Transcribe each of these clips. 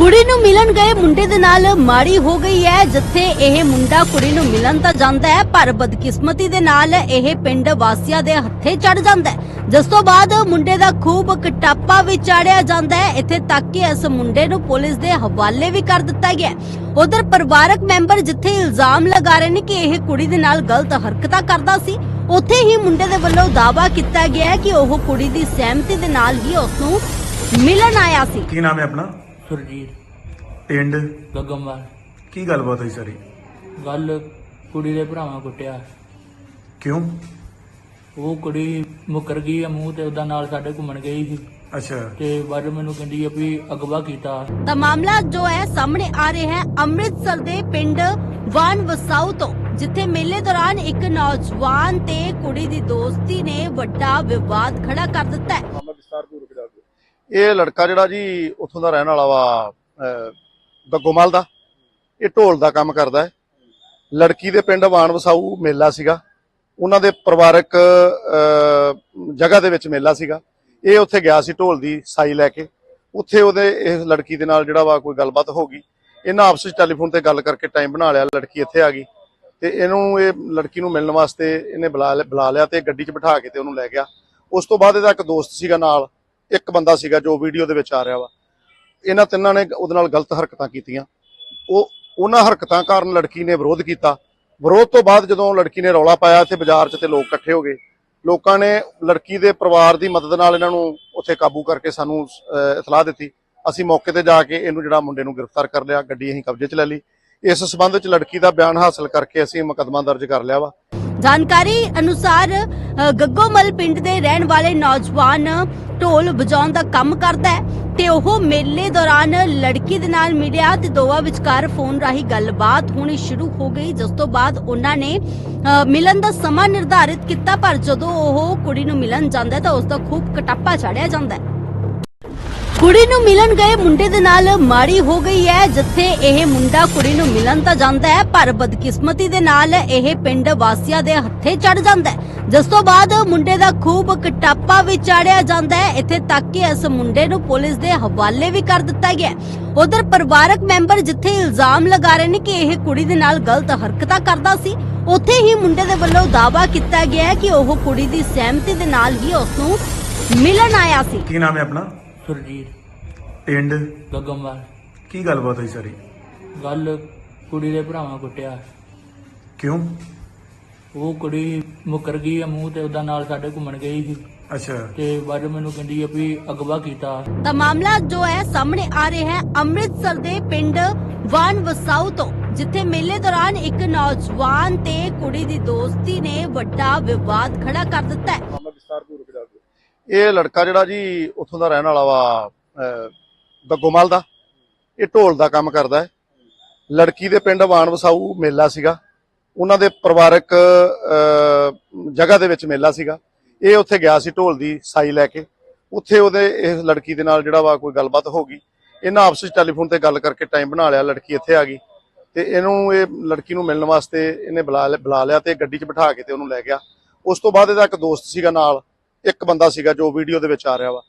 ਕੁੜੀ ਨੂੰ ਮਿਲਣ ਗਏ ਮੁੰਡੇ ਦੇ ਨਾਲ ਮਾੜੀ ਹੋ ਗਈ ਹੈ, ਜਿੱਥੇ ਇਹ ਮੁੰਡਾ ਕੁੜੀ ਨੂੰ ਮਿਲਣ ਤਾਂ ਜਾਂਦਾ ਹੈ, ਪਰ ਬਦਕਿਸਮਤੀ ਦੇ ਨਾਲ ਇਹ ਪਿੰਡ ਵਾਸੀਆਂ ਦੇ ਹੱਥੇ ਚੜ ਜਾਂਦਾ ਹੈ। ਜਿਸ ਤੋਂ ਬਾਅਦ ਮੁੰਡੇ ਦਾ ਖੂਬ ਕਟਾਪਾ ਵੀ ਚਾੜਿਆ ਜਾਂਦਾ ਹੈ। ਇੱਥੇ ਤੱਕ ਕਿ ਇਸ ਮੁੰਡੇ ਨੂੰ ਪੁਲਿਸ ਦੇ ਹਵਾਲੇ ਵੀ ਕਰ ਦਿੱਤਾ ਗਿਆ ਉਧਰ ਪਰਿਵਾਰਕ ਮੈਂਬਰ ਜਿੱਥੇ ਇਲਜ਼ਾਮ ਲਗਾ ਰਹੇ ਨੇ ਕਿ ਇਹ ਕੁੜੀ ਦੇ ਨਾਲ ਗਲਤ ਹਰਕਤਾਂ ਕਰਦਾ ਸੀ, ਉੱਥੇ ਹੀ ਮੁੰਡੇ ਦੇ ਵੱਲੋਂ ਦਾਵਾ ਕੀਤਾ ਗਿਆ ਕਿ ਉਹ ਕੁੜੀ ਦੀ ਸਹਿਮਤੀ ਦੇ ਨਾਲ ਹੀ ਉਸ ਨੂੰ ਮਿਲਣ ਆਇਆ ਸੀ। ਕੀ ਨਾਮ ਹੈ ਆਪਣਾ? ਸੁਰਜੀਤ। ਪਿੰਡ? ਗੱਗਮਵਾਲ ਕੀ ਗੱਲਬਾਤ ਹੋਈ ਸਾਰੀ? ਗੱਲ ਕੁੜੀ ਦੇ ਭਰਾਵਾਂ ਕੁੱਟਿਆ। ਕਿਉਂ? ਉਹ ਕੁੜੀ ਮੁਕਰ ਗਈ ਆ ਮੂੰਹ ਤੇ ਉਹਦਾ ਨਾਲ ਸਾਡੇ ਘੁੰਮਣ ਗਈ ਸੀ। ਅੱਛਾ। ਤੇ ਬਾਅਦ ਮੈਨੂੰ ਕਹਿੰਦੀ ਆ ਵੀ ਅਗਵਾ ਕੀਤਾ। ਤਾਂ ਮਾਮਲਾ ਜੋ ਹੈ ਸਾਹਮਣੇ ਆ ਰਿਹਾ ਹੈ ਅੰਮ੍ਰਿਤਸਰ ਦੇ ਪਿੰਡ ਵਾਨ ਵਸਾਊ ਤੋਂ ਜਿੱਥੇ ਮੇਲੇ ਦੌਰਾਨ ਇੱਕ ਨੌਜਵਾਨ ਤੇ ਕੁੜੀ ਦੀ ਦੋਸਤੀ ਨੇ ਵੱਡਾ ਵਿਵਾਦ ਖੜਾ ਕਰ ਦਿੱਤਾ ਹੈ। ਇਹ ਲੜਕਾ ਜਿਹੜਾ ਜੀ ਉੱਥੋਂ ਦਾ ਰਹਿਣ ਵਾਲਾ ਵਾ ਅਹ, ਗੱਗੋਮਲ ਦਾ ਇਹ ਢੋਲ ਦਾ ਕੰਮ ਕਰਦਾ ਹੈ। ਲੜਕੀ ਦੇ ਪਿੰਡ ਵਾਣ ਵਸਾਊ ਮੇਲਾ ਸੀਗਾ। ਉਹਨਾਂ ਦੇ ਪਰਿਵਾਰਕ ਜਗ੍ਹਾ ਦੇ ਵਿੱਚ ਮੇਲਾ ਸੀਗਾ। ਇਹ ਉੱਥੇ ਗਿਆ ਸੀ ਢੋਲ ਦੀ ਸਾਈ ਲੈ ਕੇ। ਉੱਥੇ ਉਹਦੇ ਇਸ ਲੜਕੀ ਦੇ ਨਾਲ ਜਿਹੜਾ ਵਾ ਕੋਈ ਗੱਲਬਾਤ ਹੋ ਗਈ। ਇਹਨਾਂ ਆਪਸ ਵਿੱਚ ਟੈਲੀਫੋਨ ਤੇ ਗੱਲ ਕਰਕੇ ਟਾਈਮ ਬਣਾ ਲਿਆ ਲੜਕੀ ਇੱਥੇ ਆ ਗਈ। ਤੇ ਇਹਨੂੰ ਇਹ ਲੜਕੀ ਨੂੰ ਮਿਲਣ ਵਾਸਤੇ ਇਹਨੇ ਬੁਲਾ ਲਿਆ- ਬੁਲਾ ਲਿਆ ਤੇ ਗੱਡੀ 'ਚ ਬਿਠਾ ਕੇ ਤੇ ਉਹਨੂੰ ਲੈ ਗਿਆ। ਉਸ ਤੋਂ ਬਾਅਦ ਇਹਦਾ ਇੱਕ ਦੋਸਤ ਸੀਗਾ ਨਾਲ। ਇੱਕ ਬੰਦਾ ਸੀਗਾ ਜੋ ਵੀਡੀਓ ਦੇ ਵਿੱਚ ਆ ਰਿਹਾ ਵਾ। ਇਹਨਾਂ ਤਿੰਨਾਂ ਨੇ ਉਹਦੇ ਨਾਲ ਗਲਤ ਹਰਕਤਾਂ ਕੀਤੀਆਂ। ਉਹ, ਉਹਨਾਂ ਹਰਕਤਾਂ ਕਾਰਨ ਲੜਕੀ ਨੇ ਵਿਰੋਧ ਕੀਤਾ। ਵਿਰੋਧ ਤੋਂ ਬਾਅਦ ਜਦੋਂ ਲੜਕੀ ਨੇ ਰੌਲਾ ਪਾਇਆ ਇੱਥੇ ਬਾਜ਼ਾਰ 'ਚ ਤੇ ਲੋਕ ਇਕੱਠੇ ਹੋ ਗਏ। ਲੋਕਾਂ ਨੇ ਲੜਕੀ ਦੇ ਪਰਿਵਾਰ ਦੀ ਮਦਦ ਨਾਲ ਇਹਨਾਂ ਨੂੰ ਉੱਥੇ ਕਾਬੂ ਕਰਕੇ ਸਾਨੂੰ ਇਤਲਾਹ ਦਿੱਤੀ। ਅਸੀਂ ਮੌਕੇ ਤੇ ਜਾ ਕੇ ਇਹਨੂੰ ਜਿਹੜਾ ਮੁੰਡੇ ਨੂੰ ਗ੍ਰਿਫਤਾਰ ਕਰ ਲਿਆ, ਗੱਡੀ ਅਸੀਂ ਕਬਜ਼ੇ 'ਚ ਲੈ ਲਈ। ਇਸ ਸਬੰਧ 'ਚ ਲੜਕੀ ਦਾ ਬਿਆਨ ਹਾਸਲ ਕਰਕੇ ਅਸੀਂ ਮੁਕੱਦਮਾ ਦਰਜ ਕਰ ਲਿਆ ਵਾ। ਜਾਣਕਾਰੀ ਅਨੁਸਾਰ ਗੱਗੋਮਲ ਪਿੰਡ ਦੇ ਰਹਿਣ ਵਾਲੇ ਨੌਜਵਾਨ ਢੋਲ ਵਜਾਉਣ ਦਾ ਕੰਮ ਕਰਦਾ ਹੈ ਤੇ ਉਹ ਮੇਲੇ ਦੌਰਾਨ ਲੜਕੀ ਦੇ ਨਾਲ ਮਿਲਿਆ ਤੇ ਦੋਵਾਂ ਵਿਚਕਾਰ ਫੋਨ ਰਾਹੀਂ ਗੱਲਬਾਤ ਹੋਣੀ ਸ਼ੁਰੂ ਹੋ ਗਈ, ਜਿਸ ਤੋਂ ਬਾਅਦ ਉਹਨਾਂ ਨੇ ਮਿਲਣ ਦਾ ਸਮਾਂ ਨਿਰਧਾਰਿਤ ਕੀਤਾ, ਪਰ ਜਦੋਂ ਉਹ ਕੁੜੀ ਨੂੰ ਮਿਲਣ ਜਾਂਦਾ ਤਾਂ ਉਸ ਦਾ ਖੂਬ ਕਟਾਪਾ ਚੜਿਆ ਜਾਂਦਾ ਹੈ। ਕੁੜੀ ਨੂੰ ਮਿਲਣ ਗਏ ਮੁੰਡੇ ਦੇ ਨਾਲ ਮਾੜੀ ਹੋ ਗਈ ਹੈ, ਜਿੱਥੇ ਇਹ ਮੁੰਡਾ ਕੁੜੀ ਨੂੰ ਮਿਲਣ ਤਾਂ ਜਾਂਦਾ ਹੈ, ਪਰ ਬਦਕਿਸਮਤੀ ਦੇ ਨਾਲ ਇਹ ਪਿੰਡ ਵਾਸੀਆਂ ਦੇ ਹੱਥੇ ਚੜ ਜਾਂਦਾ ਹੈ। ਜਿਸ ਤੋਂ ਬਾਅਦ ਮੁੰਡੇ ਦਾ ਖੂਬ ਕਟਾਪਾ ਵੀ ਚਾੜਿਆ ਜਾਂਦਾ ਹੈ। ਇੱਥੇ ਤੱਕ ਕਿ ਇਸ ਮੁੰਡੇ ਨੂੰ ਪੁਲਿਸ ਦੇ ਹਵਾਲੇ ਵੀ ਕਰ ਦਿੱਤਾ ਗਿਆ ਉਧਰ ਪਰਿਵਾਰਕ ਮੈਂਬਰ ਜਿੱਥੇ ਇਲਜ਼ਾਮ ਲਗਾ ਰਹੇ ਨੇ ਕਿ ਇਹ ਕੁੜੀ ਦੇ ਨਾਲ ਗਲਤ ਹਰਕਤਾਂ ਕਰਦਾ ਸੀ, ਉੱਥੇ ਹੀ ਮੁੰਡੇ ਦੇ ਵੱਲੋਂ ਦਾਅਵਾ ਕੀਤਾ ਗਿਆ ਕਿ ਉਹ ਕੁੜੀ ਦੀ ਸਹਿਮਤੀ ਦੇ ਨਾਲ ਹੀ ਉਸ ਨੂੰ ਮਿਲਣ ਆਇਆ ਸੀ। ਕੀ ਨਾਮ ਹੈ ਆਪਣਾ? ਸੁਰਜੀਤ। ਪਿੰਡ? ਗੱਗਮਵਾਲ ਕੀ ਗੱਲਬਾਤ ਹੋਈ ਸਾਰੀ? ਗੱਲ ਕੁੜੀ ਦੇ ਭਰਾਵਾਂ ਕੁੱਟਿਆ। ਕਿਉਂ? ਉਹ ਕੁੜੀ ਮੁਕਰ ਗਈ ਆ ਮੂੰਹ ਤੇ ਉਹਦਾ ਨਾਲ ਸਾਡੇ ਘੁੰਮਣ ਗਈ ਸੀ। ਅੱਛਾ। ਤੇ ਬਾਅਦ ਮੈਨੂੰ ਕਹਿੰਦੀ ਆ ਵੀ ਅਗਵਾ ਕੀਤਾ। ਤਾਂ ਮਾਮਲਾ ਜੋ ਹੈ ਸਾਹਮਣੇ ਆ ਰਿਹਾ ਹੈ ਅੰਮ੍ਰਿਤਸਰ ਦੇ ਪਿੰਡ ਵਾਨ ਵਸਾਊ ਤੋਂ ਜਿੱਥੇ ਮੇਲੇ ਦੌਰਾਨ ਇੱਕ ਨੌਜਵਾਨ ਤੇ ਕੁੜੀ ਦੀ ਦੋਸਤੀ ਨੇ ਵੱਡਾ ਵਿਵਾਦ ਖੜਾ ਕਰ ਦਿੱਤਾ ਹੈ। ਇਹ ਲੜਕਾ ਜਿਹੜਾ ਜੀ ਉੱਥੋਂ ਦਾ ਰਹਿਣ ਵਾਲਾ ਵਾ ਅਹ, ਗੱਗੋਮਲ ਦਾ ਇਹ ਢੋਲ ਦਾ ਕੰਮ ਕਰਦਾ ਹੈ। ਲੜਕੀ ਦੇ ਪਿੰਡ ਵਾਣ ਵਸਾਊ ਮੇਲਾ ਸੀਗਾ। ਉਹਨਾਂ ਦੇ ਪਰਿਵਾਰਕ ਜਗ੍ਹਾ ਦੇ ਵਿੱਚ ਮੇਲਾ ਸੀਗਾ। ਇਹ ਉੱਥੇ ਗਿਆ ਸੀ ਢੋਲ ਦੀ ਸਾਈ ਲੈ ਕੇ। ਉੱਥੇ ਉਹਦੇ ਇਸ ਲੜਕੀ ਦੇ ਨਾਲ ਜਿਹੜਾ ਵਾ ਕੋਈ ਗੱਲਬਾਤ ਹੋ ਗਈ। ਇਹਨਾਂ ਆਪਸ ਵਿੱਚ ਟੈਲੀਫੋਨ ਤੇ ਗੱਲ ਕਰਕੇ ਟਾਈਮ ਬਣਾ ਲਿਆ ਲੜਕੀ ਇੱਥੇ ਆ ਗਈ। ਤੇ ਇਹਨੂੰ ਇਹ ਲੜਕੀ ਨੂੰ ਮਿਲਣ ਵਾਸਤੇ ਇਹਨੇ ਬੁਲਾ ਲਿਆ- ਬੁਲਾ ਲਿਆ ਤੇ ਗੱਡੀ 'ਚ ਬਿਠਾ ਕੇ ਤੇ ਉਹਨੂੰ ਲੈ ਗਿਆ। ਉਸ ਤੋਂ ਬਾਅਦ ਇਹਦਾ ਇੱਕ ਦੋਸਤ ਸੀਗਾ ਨਾਲ। ਇੱਕ ਬੰਦਾ ਸੀਗਾ ਜੋ ਵੀਡੀਓ ਦੇ ਵਿੱਚ ਆ ਰਿਹਾ ਵਾ।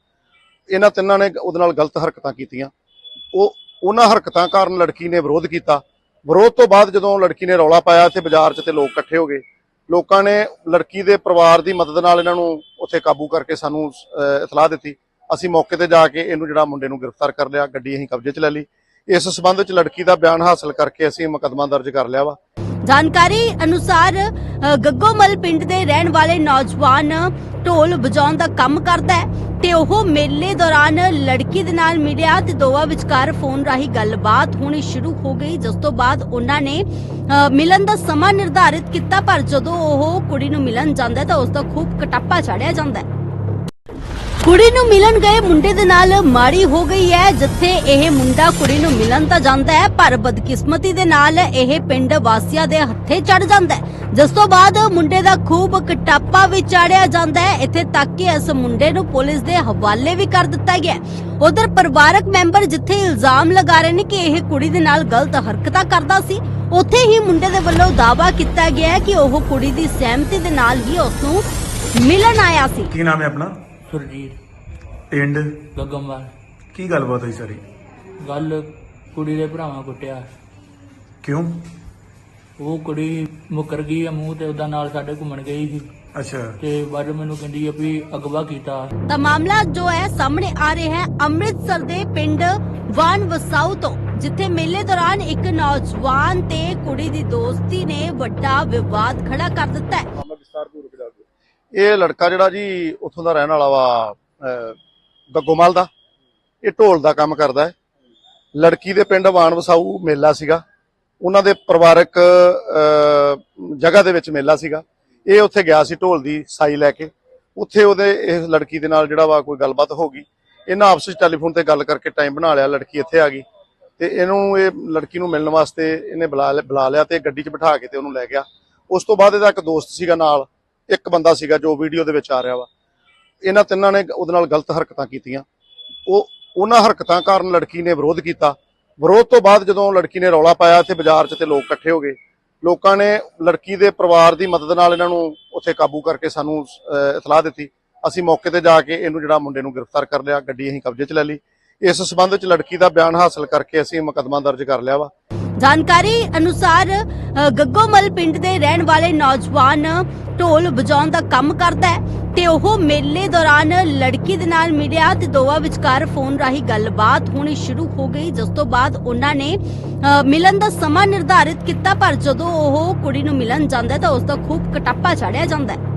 ਇਹਨਾਂ ਤਿੰਨਾਂ ਨੇ ਉਹਦੇ ਨਾਲ ਗਲਤ ਹਰਕਤਾਂ ਕੀਤੀਆਂ। ਉਹ, ਉਹਨਾਂ ਹਰਕਤਾਂ ਕਾਰਨ ਲੜਕੀ ਨੇ ਵਿਰੋਧ ਕੀਤਾ। ਵਿਰੋਧ ਤੋਂ ਬਾਅਦ ਜਦੋਂ ਲੜਕੀ ਨੇ ਰੌਲਾ ਪਾਇਆ ਤੇ ਬਾਜ਼ਾਰ 'ਚ ਤੇ ਲੋਕ ਇਕੱਠੇ ਹੋ ਗਏ। ਲੋਕਾਂ ਨੇ ਲੜਕੀ ਦੇ ਪਰਿਵਾਰ ਦੀ ਮਦਦ ਨਾਲ ਇਹਨਾਂ ਨੂੰ ਉੱਥੇ ਕਾਬੂ ਕਰਕੇ ਸਾਨੂੰ ਇਤਲਾਹ ਦਿੱਤੀ। ਅਸੀਂ ਮੌਕੇ ਤੇ ਜਾ ਕੇ ਇਹਨੂੰ ਜਿਹੜਾ ਮੁੰਡੇ ਨੂੰ ਗ੍ਰਿਫਤਾਰ ਕਰ ਲਿਆ, ਗੱਡੀ ਅਸੀਂ ਕਬਜ਼ੇ 'ਚ ਲੈ ਲਈ। ਇਸ ਸਬੰਧ ਵਿੱਚ ਲੜਕੀ ਦਾ ਬਿਆਨ ਹਾਸਲ ਕਰਕੇ ਅਸੀਂ ਮੁਕੱਦਮਾ ਦਰਜ ਕਰ ਲਿਆ ਵਾ। ਜਾਣਕਾਰੀ ਅਨੁਸਾਰ ਗੱਗੋਮਲ ਪਿੰਡ ਦੇ ਰਹਿਣ ਵਾਲੇ ਨੌਜਵਾਨ ਢੋਲ ਵਜਾਉਣ ਦਾ ਕੰਮ ਕਰਦਾ ਹੈ ਤੇ ਉਹ ਮੇਲੇ ਦੌਰਾਨ ਲੜਕੀ ਦੇ ਨਾਲ ਮਿਲਿਆ ਤੇ ਦੋਵਾਂ ਵਿਚਕਾਰ ਫੋਨ ਰਾਹੀਂ ਗੱਲਬਾਤ ਹੋਣੀ ਸ਼ੁਰੂ ਹੋ ਗਈ, ਜਿਸ ਤੋਂ ਬਾਅਦ ਉਹਨਾਂ ਨੇ ਮਿਲਣ ਦਾ ਸਮਾਂ ਨਿਰਧਾਰਿਤ ਕੀਤਾ, ਪਰ ਜਦੋਂ ਉਹ ਕੁੜੀ ਨੂੰ ਮਿਲਣ ਜਾਂਦਾ ਤਾਂ ਉਸ ਦਾ ਖੂਬ ਕਟਾਪਾ ਚੜਿਆ ਜਾਂਦਾ ਹੈ। ਕੁੜੀ ਨੂੰ ਮਿਲਣ ਗਏ ਮੁੰਡੇ ਦੇ ਨਾਲ ਮਾੜੀ ਹੋ ਗਈ ਹੈ, ਜਿੱਥੇ ਇਹ ਮੁੰਡਾ ਕੁੜੀ ਨੂੰ ਮਿਲਣ ਤਾਂ ਜਾਂਦਾ ਹੈ, ਪਰ ਬਦਕਿਸਮਤੀ ਦੇ ਨਾਲ ਇਹ ਪਿੰਡ ਵਾਸੀਆਂ ਦੇ ਹੱਥੇ ਚੜ ਜਾਂਦਾ ਹੈ। ਜਿਸ ਤੋਂ ਬਾਅਦ ਮੁੰਡੇ ਦਾ ਖੂਬ ਕਟਾਪਾ ਵੀ ਚਾੜਿਆ ਜਾਂਦਾ ਹੈ। ਇੱਥੇ ਤੱਕ ਕਿ ਇਸ ਮੁੰਡੇ ਨੂੰ ਪੁਲਿਸ ਦੇ ਹਵਾਲੇ ਵੀ ਕਰ ਦਿੱਤਾ ਗਿਆ ਉਧਰ ਪਰਿਵਾਰਕ ਮੈਂਬਰ ਜਿੱਥੇ ਇਲਜ਼ਾਮ ਲਗਾ ਰਹੇ ਨੇ ਕਿ ਇਹ ਕੁੜੀ ਦੇ ਨਾਲ ਗਲਤ ਹਰਕਤਾਂ ਕਰਦਾ ਸੀ, ਉੱਥੇ ਹੀ ਮੁੰਡੇ ਦੇ ਵੱਲੋਂ ਦਾਵਾ ਕੀਤਾ ਗਿਆ ਕਿ ਉਹ ਕੁੜੀ ਦੀ ਸਹਿਮਤੀ ਦੇ ਨਾਲ ਹੀ ਉਸ ਨੂੰ ਮਿਲਣ ਆਇਆ ਸੀ। ਕੀ ਨਾਮ ਹੈ ਆਪਣਾ? ਸੁਰਜੀਤ ਪਿੰਡ? ਗੱਗਮਵਾਲ ਕੀ ਗੱਲਬਾਤ ਹੋਈ ਸਾਰੀ? ਗੱਲ ਕੁੜੀ ਦੇ ਭਰਾਵਾਂ ਕੁੱਟਿਆ। ਕਿਉਂ? ਉਹ ਕੁੜੀ ਮੁਕਰ ਗਈ ਆ ਮੂੰਹ ਤੇ ਉਹਦਾ ਨਾਲ ਸਾਡੇ ਘੁੰਮਣ ਗਈ ਸੀ। ਅੱਛਾ। ਤੇ ਬਾਅਦ ਮੈਨੂੰ ਕਹਿੰਦੀ ਆ ਵੀ ਅਗਵਾ ਕੀਤਾ। ਤਾਂ ਮਾਮਲਾ ਜੋ ਹੈ ਸਾਹਮਣੇ ਆ ਰਿਹਾ ਹੈ ਅੰਮ੍ਰਿਤਸਰ ਦੇ ਪਿੰਡ ਵਾਨ ਵਸਾਊ ਤੋਂ ਜਿੱਥੇ ਮੇਲੇ ਦੌਰਾਨ ਇੱਕ ਨੌਜਵਾਨ ਤੇ ਕੁੜੀ ਦੀ ਦੋਸਤੀ ਨੇ ਵੱਡਾ ਵਿਵਾਦ ਖੜਾ ਕਰ ਦਿੱਤਾ ਹੈ। ਮਾਮਲਾ ਵਿਸਤਾਰਪੂਰਵਕ ਦੱਸ ਦਿਓ ਇਹ ਲੜਕਾ ਜਿਹੜਾ ਜੀ ਉੱਥੋਂ ਦਾ ਰਹਿਣ ਵਾਲਾ ਵਾ ਅਹ, ਗੱਗੋਮਲ ਦਾ ਇਹ ਢੋਲ ਦਾ ਕੰਮ ਕਰਦਾ ਹੈ। ਲੜਕੀ ਦੇ ਪਿੰਡ ਵਾਣ ਵਸਾਊ ਮੇਲਾ ਸੀਗਾ। ਉਹਨਾਂ ਦੇ ਪਰਿਵਾਰਕ ਜਗ੍ਹਾ ਦੇ ਵਿੱਚ ਮੇਲਾ ਸੀਗਾ। ਇਹ ਉੱਥੇ ਗਿਆ ਸੀ ਢੋਲ ਦੀ ਸਾਈ ਲੈ ਕੇ। ਉੱਥੇ ਉਹਦੇ ਇਸ ਲੜਕੀ ਦੇ ਨਾਲ ਜਿਹੜਾ ਵਾ ਕੋਈ ਗੱਲਬਾਤ ਹੋ ਗਈ। ਇਹਨਾਂ ਆਪਸ ਵਿੱਚ ਟੈਲੀਫੋਨ ਤੇ ਗੱਲ ਕਰਕੇ ਟਾਈਮ ਬਣਾ ਲਿਆ ਲੜਕੀ ਇੱਥੇ ਆ ਗਈ। ਤੇ ਇਹਨੂੰ ਇਹ ਲੜਕੀ ਨੂੰ ਮਿਲਣ ਵਾਸਤੇ ਇਹਨੇ ਬੁਲਾ ਲਿਆ- ਬੁਲਾ ਲਿਆ ਤੇ ਗੱਡੀ 'ਚ ਬਿਠਾ ਕੇ ਤੇ ਉਹਨੂੰ ਲੈ ਗਿਆ। ਉਸ ਤੋਂ ਬਾਅਦ ਇਹਦਾ ਇੱਕ ਦੋਸਤ ਸੀਗਾ ਨਾਲ। ਇੱਕ ਬੰਦਾ ਸੀਗਾ ਜੋ ਵੀਡੀਓ ਦੇ ਵਿੱਚ ਆ ਰਿਹਾ ਵਾ। ਇਹਨਾਂ ਤਿੰਨਾਂ ਨੇ ਉਹਦੇ ਨਾਲ ਗਲਤ ਹਰਕਤਾਂ ਕੀਤੀਆਂ। ਉਹ ਉਹਨਾਂ ਹਰਕਤਾਂ ਕਾਰਨ ਲੜਕੀ ਨੇ ਵਿਰੋਧ ਕੀਤਾ। ਵਿਰੋਧ ਤੋਂ ਬਾਅਦ ਜਦੋਂ ਲੜਕੀ ਨੇ ਰੌਲਾ ਪਾਇਆ ਇੱਥੇ ਬਾਜ਼ਾਰ 'ਚ ਤੇ ਲੋਕ ਇਕੱਠੇ ਹੋ ਗਏ। ਲੋਕਾਂ ਨੇ ਲੜਕੀ ਦੇ ਪਰਿਵਾਰ ਦੀ ਮਦਦ ਨਾਲ ਇਹਨਾਂ ਨੂੰ ਉੱਥੇ ਕਾਬੂ ਕਰਕੇ ਸਾਨੂੰ ਅਹ, ਇਤਲਾਹ ਦਿੱਤੀ। ਅਸੀਂ ਮੌਕੇ ਤੇ ਜਾ ਕੇ ਇਹਨੂੰ ਜਿਹੜਾ ਮੁੰਡੇ ਨੂੰ ਗ੍ਰਿਫਤਾਰ ਕਰ ਲਿਆ ਗੱਡੀ ਅਸੀਂ ਕਬਜ਼ੇ 'ਚ ਲੈ ਲਈ। ਇਸ ਸਬੰਧ 'ਚ ਲੜਕੀ ਦਾ ਬਿਆਨ ਹਾਸਲ ਕਰਕੇ ਅਸੀਂ ਮੁਕੱਦਮਾ ਦਰਜ ਕਰ ਲਿਆ ਵਾ। ਜਾਣਕਾਰੀ ਅਨੁਸਾਰ ਗੱਗੋਮਲ ਪਿੰਡ ਦੇ ਰਹਿਣ ਵਾਲੇ ਨੌਜਵਾਨ ਢੋਲ ਵਜਾਉਣ ਦਾ ਕੰਮ ਕਰਦਾ ਹੈ ਤੇ ਉਹ ਮੇਲੇ ਦੌਰਾਨ ਲੜਕੀ ਦੇ ਨਾਲ ਮਿਲਿਆ ਤੇ ਦੋਵਾਂ ਵਿਚਕਾਰ ਫੋਨ ਰਾਹੀਂ ਗੱਲਬਾਤ ਹੋਣੀ ਸ਼ੁਰੂ ਹੋ ਗਈ, ਜਿਸ ਤੋਂ ਬਾਅਦ ਉਹਨਾਂ ਨੇ ਮਿਲਣ ਦਾ ਸਮਾਂ ਨਿਰਧਾਰਿਤ ਕੀਤਾ, ਪਰ ਜਦੋਂ ਉਹ ਕੁੜੀ ਨੂੰ ਮਿਲਣ ਜਾਂਦਾ ਤਾਂ ਉਸ ਦਾ ਖੂਬ ਕਟਾਪਾ ਚੜਿਆ ਜਾਂਦਾ ਹੈ।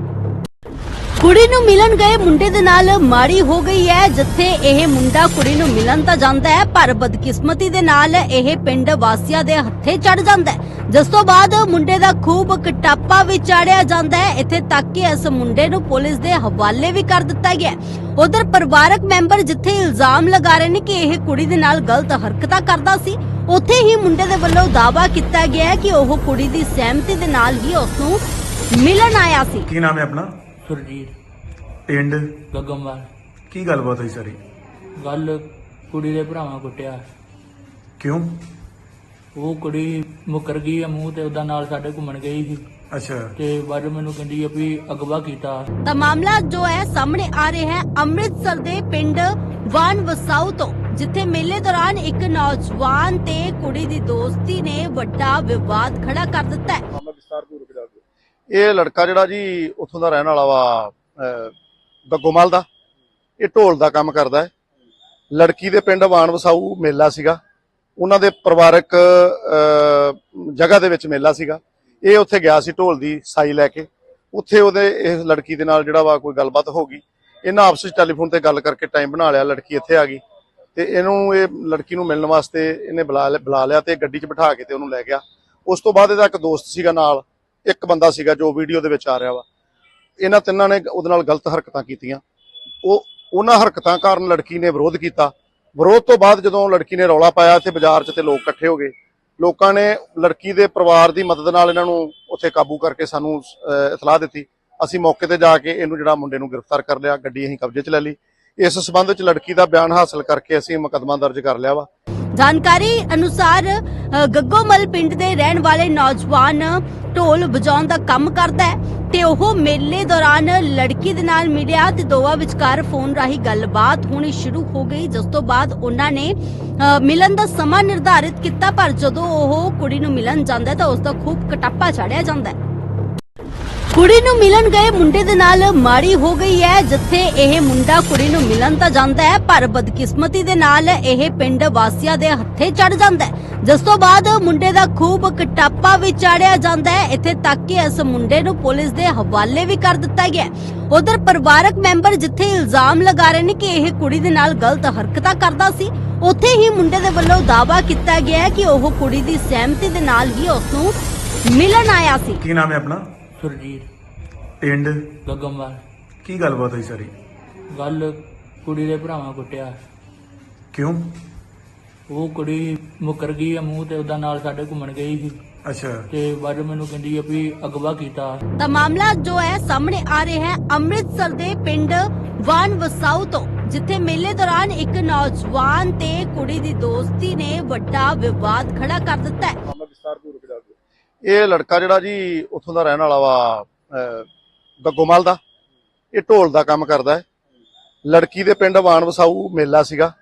ਕੁੜੀ ਨੂੰ ਮਿਲਣ ਗਏ ਮੁੰਡੇ ਦੇ ਨਾਲ ਮਾੜੀ ਹੋ ਗਈ ਹੈ, ਜਿੱਥੇ ਇਹ ਮੁੰਡਾ ਕੁੜੀ ਨੂੰ ਮਿਲਣ ਤਾਂ ਜਾਂਦਾ ਹੈ, ਪਰ ਬਦਕਿਸਮਤੀ ਦੇ ਨਾਲ ਇਹ ਪਿੰਡ ਵਾਸੀਆਂ ਦੇ ਹੱਥੇ ਚੜ ਜਾਂਦਾ ਹੈ। ਜਿਸ ਤੋਂ ਬਾਅਦ ਮੁੰਡੇ ਦਾ ਖੂਬ ਕਟਾਪਾ ਵੀ ਚਾੜਿਆ ਜਾਂਦਾ ਹੈ। ਇੱਥੇ ਤੱਕ ਕਿ ਇਸ ਮੁੰਡੇ ਨੂੰ ਪੁਲਿਸ ਦੇ ਹਵਾਲੇ ਵੀ ਕਰ ਦਿੱਤਾ ਗਿਆ ਉਧਰ ਪਰਿਵਾਰਕ ਮੈਂਬਰ ਜਿੱਥੇ ਇਲਜ਼ਾਮ ਲਗਾ ਰਹੇ ਨੇ ਕਿ ਇਹ ਕੁੜੀ ਦੇ ਨਾਲ ਗਲਤ ਹਰਕਤਾਂ ਕਰਦਾ ਸੀ, ਉੱਥੇ ਹੀ ਮੁੰਡੇ ਦੇ ਵੱਲੋਂ ਦਾਵਾ ਕੀਤਾ ਗਿਆ ਹੈ ਕਿ ਉਹ ਕੁੜੀ ਦੀ ਸਹਿਮਤੀ ਦੇ ਨਾਲ ਹੀ ਉਸ ਨੂੰ ਮਿਲਣ ਆਇਆ ਸੀ। ਕੀ ਨਾਮ ਹੈ ਆਪਣਾ? ਸੁਰਜੀਤ ਪਿੰਡ? ਗੱਗਮਵਾਲ ਕੀ ਗੱਲਬਾਤ ਹੋਈ ਸਾਰੀ? ਗੱਲ ਕੁੜੀ ਦੇ ਭਰਾਵਾਂ ਕੁੱਟਿਆ। ਕਿਉਂ? ਉਹ ਕੁੜੀ ਮੁਕਰ ਗਈ ਆ ਮੂੰਹ ਤੇ ਉਹਦਾ ਨਾਲ ਸਾਡੇ ਘੁੰਮਣ ਗਈ ਸੀ। ਅੱਛਾ। ਤੇ ਬਾਅਦ ਮੈਨੂੰ ਕਹਿੰਦੀ ਆ ਵੀ ਅਗਵਾ ਕੀਤਾ। ਤਾਂ ਮਾਮਲਾ ਜੋ ਹੈ ਸਾਹਮਣੇ ਆ ਰਿਹਾ ਹੈ ਅੰਮ੍ਰਿਤਸਰ ਦੇ ਪਿੰਡ ਵਾਨ ਵਸਾਊ ਤੋਂ ਜਿੱਥੇ ਮੇਲੇ ਦੌਰਾਨ ਇੱਕ ਨੌਜਵਾਨ ਤੇ ਕੁੜੀ ਦੀ ਦੋਸਤੀ ਨੇ ਵੱਡਾ ਵਿਵਾਦ ਖੜਾ ਕਰ ਦਿੱਤਾ ਹੈ। ਮਾਮਲਾ ਵਿਸਤਾਰਪੂਰਵਕ ਦੱਸ ਇਹ ਲੜਕਾ ਜਿਹੜਾ ਜੀ ਉੱਥੋਂ ਦਾ ਰਹਿਣ ਵਾਲਾ ਵਾ ਅਹ, ਗੱਗੋਮਲ ਦਾ ਇਹ ਢੋਲ ਦਾ ਕੰਮ ਕਰਦਾ ਹੈ। ਲੜਕੀ ਦੇ ਪਿੰਡ ਵਾਣ ਵਸਾਊ ਮੇਲਾ ਸੀਗਾ। ਉਹਨਾਂ ਦੇ ਪਰਿਵਾਰਕ ਜਗ੍ਹਾ ਦੇ ਵਿੱਚ ਮੇਲਾ ਸੀਗਾ। ਇਹ ਉੱਥੇ ਗਿਆ ਸੀ ਢੋਲ ਦੀ ਸਾਈ ਲੈ ਕੇ। ਉੱਥੇ ਉਹਦੇ ਇਸ ਲੜਕੀ ਦੇ ਨਾਲ ਜਿਹੜਾ ਵਾ ਕੋਈ ਗੱਲਬਾਤ ਹੋ ਗਈ। ਇਹਨਾਂ ਆਪਸ ਵਿੱਚ ਟੈਲੀਫੋਨ ਤੇ ਗੱਲ ਕਰਕੇ ਟਾਈਮ ਬਣਾ ਲਿਆ ਲੜਕੀ ਇੱਥੇ ਆ ਗਈ। ਤੇ ਇਹਨੂੰ ਇਹ ਲੜਕੀ ਨੂੰ ਮਿਲਣ ਵਾਸਤੇ ਇਹਨੇ ਬੁਲਾ ਲਿਆ- ਬੁਲਾ ਲਿਆ ਤੇ ਗੱਡੀ 'ਚ ਬਿਠਾ ਕੇ ਤੇ ਉਹਨੂੰ ਲੈ ਗਿਆ। ਉਸ ਤੋਂ ਬਾਅਦ ਇਹਦਾ ਇੱਕ ਦੋਸਤ ਸੀਗਾ ਨਾਲ। ਇੱਕ ਬੰਦਾ ਸੀਗਾ ਜੋ ਵੀਡੀਓ ਦੇ ਵਿੱਚ ਆ ਰਿਹਾ ਵਾ। ਇਹਨਾਂ ਤਿੰਨਾਂ ਨੇ ਉਹਦੇ ਨਾਲ ਗਲਤ ਹਰਕਤਾਂ ਕੀਤੀਆਂ। ਉਹ ਉਹਨਾਂ ਹਰਕਤਾਂ ਕਾਰਨ ਲੜਕੀ ਨੇ ਵਿਰੋਧ ਕੀਤਾ। ਵਿਰੋਧ ਤੋਂ ਬਾਅਦ ਜਦੋਂ ਲੜਕੀ ਨੇ ਰੌਲਾ ਪਾਇਆ ਤੇ ਬਾਜ਼ਾਰ 'ਚ ਤੇ ਲੋਕ ਇਕੱਠੇ ਹੋ ਗਏ। ਲੋਕਾਂ ਨੇ ਲੜਕੀ ਦੇ ਪਰਿਵਾਰ ਦੀ ਮਦਦ ਨਾਲ ਇਹਨਾਂ ਨੂੰ ਉੱਥੇ ਕਾਬੂ ਕਰਕੇ ਸਾਨੂੰ ਇਤਲਾਹ ਦਿੱਤੀ। ਅਸੀਂ ਮੌਕੇ ਤੇ ਜਾ ਕੇ ਇਹਨੂੰ ਜਿਹੜਾ ਮੁੰਡੇ ਨੂੰ ਗ੍ਰਿਫਤਾਰ ਕਰ ਲਿਆ, ਗੱਡੀ ਅਸੀਂ ਕਬਜ਼ੇ 'ਚ ਲੈ ਲਈ। ਇਸ ਸਬੰਧ 'ਚ ਲੜਕੀ ਦਾ ਬਿਆਨ ਹਾਸਲ ਕਰਕੇ ਅਸੀਂ ਮੁਕੱਦਮਾ ਦਰਜ ਕਰ ਲਿਆ ਵਾ। ਜਾਣਕਾਰੀ ਅਨੁਸਾਰ ਗੱਗੋਮਲ ਪਿੰਡ ਦੇ ਰਹਿਣ ਵਾਲੇ ਨੌਜਵਾਨ ਢੋਲ ਵਜਾਉਣ ਦਾ ਕੰਮ ਕਰਦਾ ਹੈ ਤੇ ਉਹ ਮੇਲੇ ਦੌਰਾਨ ਲੜਕੀ ਦੇ ਨਾਲ ਮਿਲਿਆ ਤੇ ਦੋਵਾਂ ਵਿਚਕਾਰ ਫੋਨ ਰਾਹੀਂ ਗੱਲਬਾਤ ਹੋਣੀ ਸ਼ੁਰੂ ਹੋ ਗਈ, ਜਿਸ ਤੋਂ ਬਾਅਦ ਉਹਨਾਂ ਨੇ ਮਿਲਣ ਦਾ ਸਮਾਂ ਨਿਰਧਾਰਿਤ ਕੀਤਾ, ਪਰ ਜਦੋਂ ਉਹ ਕੁੜੀ ਨੂੰ ਮਿਲਣ ਜਾਂਦਾ ਤਾਂ ਉਸ ਦਾ ਖੂਬ ਕਟਾਪਾ ਚੜਿਆ ਜਾਂਦਾ ਹੈ। ਕੁੜੀ ਨੂੰ ਮਿਲਣ ਗਏ ਮੁੰਡੇ ਦੇ ਨਾਲ ਮਾੜੀ ਹੋ ਗਈ ਹੈ, ਜਿੱਥੇ ਇਹ ਮੁੰਡਾ ਕੁੜੀ ਨੂੰ ਮਿਲਣ ਤਾਂ ਜਾਂਦਾ ਹੈ, ਪਰ ਬਦਕਿਸਮਤੀ ਦੇ ਨਾਲ ਇਹ ਪਿੰਡ ਵਾਸੀਆਂ ਦੇ ਹੱਥੇ ਚੜ ਜਾਂਦਾ ਹੈ। ਜਿਸ ਤੋਂ ਬਾਅਦ ਮੁੰਡੇ ਦਾ ਖੂਬ ਕਟਾਪਾ ਵੀ ਚਾੜਿਆ ਜਾਂਦਾ ਹੈ। ਇੱਥੇ ਤੱਕ ਕਿ ਇਸ ਮੁੰਡੇ ਨੂੰ ਪੁਲਿਸ ਦੇ ਹਵਾਲੇ ਵੀ ਕਰ ਦਿੱਤਾ ਗਿਆ ਉਧਰ ਪਰਿਵਾਰਕ ਮੈਂਬਰ ਜਿੱਥੇ ਇਲਜ਼ਾਮ ਲਗਾ ਰਹੇ ਨੇ ਕਿ ਇਹ ਕੁੜੀ ਦੇ ਨਾਲ ਗਲਤ ਹਰਕਤਾਂ ਕਰਦਾ ਸੀ, ਉੱਥੇ ਹੀ ਮੁੰਡੇ ਦੇ ਵੱਲੋਂ ਦਾਅਵਾ ਕੀਤਾ ਗਿਆ ਕਿ ਉਹ ਕੁੜੀ ਦੀ ਸਹਿਮਤੀ ਦੇ ਨਾਲ ਹੀ ਉਸ ਨੂੰ ਮਿਲਣ ਆਇਆ ਸੀ। ਕੀ ਨਾਮ ਹੈ ਆਪਣਾ? ਸੁਰਜੀਤ ਪਿੰਡ? ਗੱਗਮਵਾਲ ਕੀ ਗੱਲਬਾਤ ਹੋਈ ਸਾਰੀ? ਗੱਲ ਕੁੜੀ ਦੇ ਭਰਾਵਾਂ ਕੁੱਟਿਆ। ਕਿਉਂ? ਉਹ ਕੁੜੀ ਮੁਕਰ ਗਈ ਆ ਮੂੰਹ ਤੇ ਉਹਦਾ ਨਾਲ ਸਾਡੇ ਘੁੰਮਣ ਗਈ ਸੀ। ਅੱਛਾ। ਤੇ ਬਾਅਦ ਮੈਨੂੰ ਕਹਿੰਦੀ ਆ ਵੀ ਅਗਵਾ ਕੀਤਾ। ਤਾਂ ਮਾਮਲਾ ਜੋ ਹੈ ਸਾਹਮਣੇ ਆ ਰਿਹਾ ਹੈ ਅੰਮ੍ਰਿਤਸਰ ਦੇ ਪਿੰਡ ਵਾਨ ਵਸਾਊ ਤੋਂ ਜਿੱਥੇ ਮੇਲੇ ਦੌਰਾਨ ਇੱਕ ਨੌਜਵਾਨ ਤੇ ਕੁੜੀ ਦੀ ਦੋਸਤੀ ਨੇ ਵੱਡਾ ਵਿਵਾਦ ਖੜਾ ਕਰ ਦਿੱਤਾ ਹੈ ਮਾਮਲਾ ਵਿਸਤਾਰਪੂਰਵਕ ਦੱਸ ਦਿਓ ਇਹ ਲੜਕਾ ਜਿਹੜਾ ਜੀ ਉੱਥੋਂ ਦਾ ਰਹਿਣ ਵਾਲਾ ਵਾ ਅਹ, ਗੱਗੋਮਲ ਦਾ ਇਹ ਢੋਲ ਦਾ ਕੰਮ ਕਰਦਾ ਹੈ। ਲੜਕੀ ਦੇ ਪਿੰਡ ਵਾਣ ਵਸਾਊ ਮੇਲਾ ਸੀਗਾ।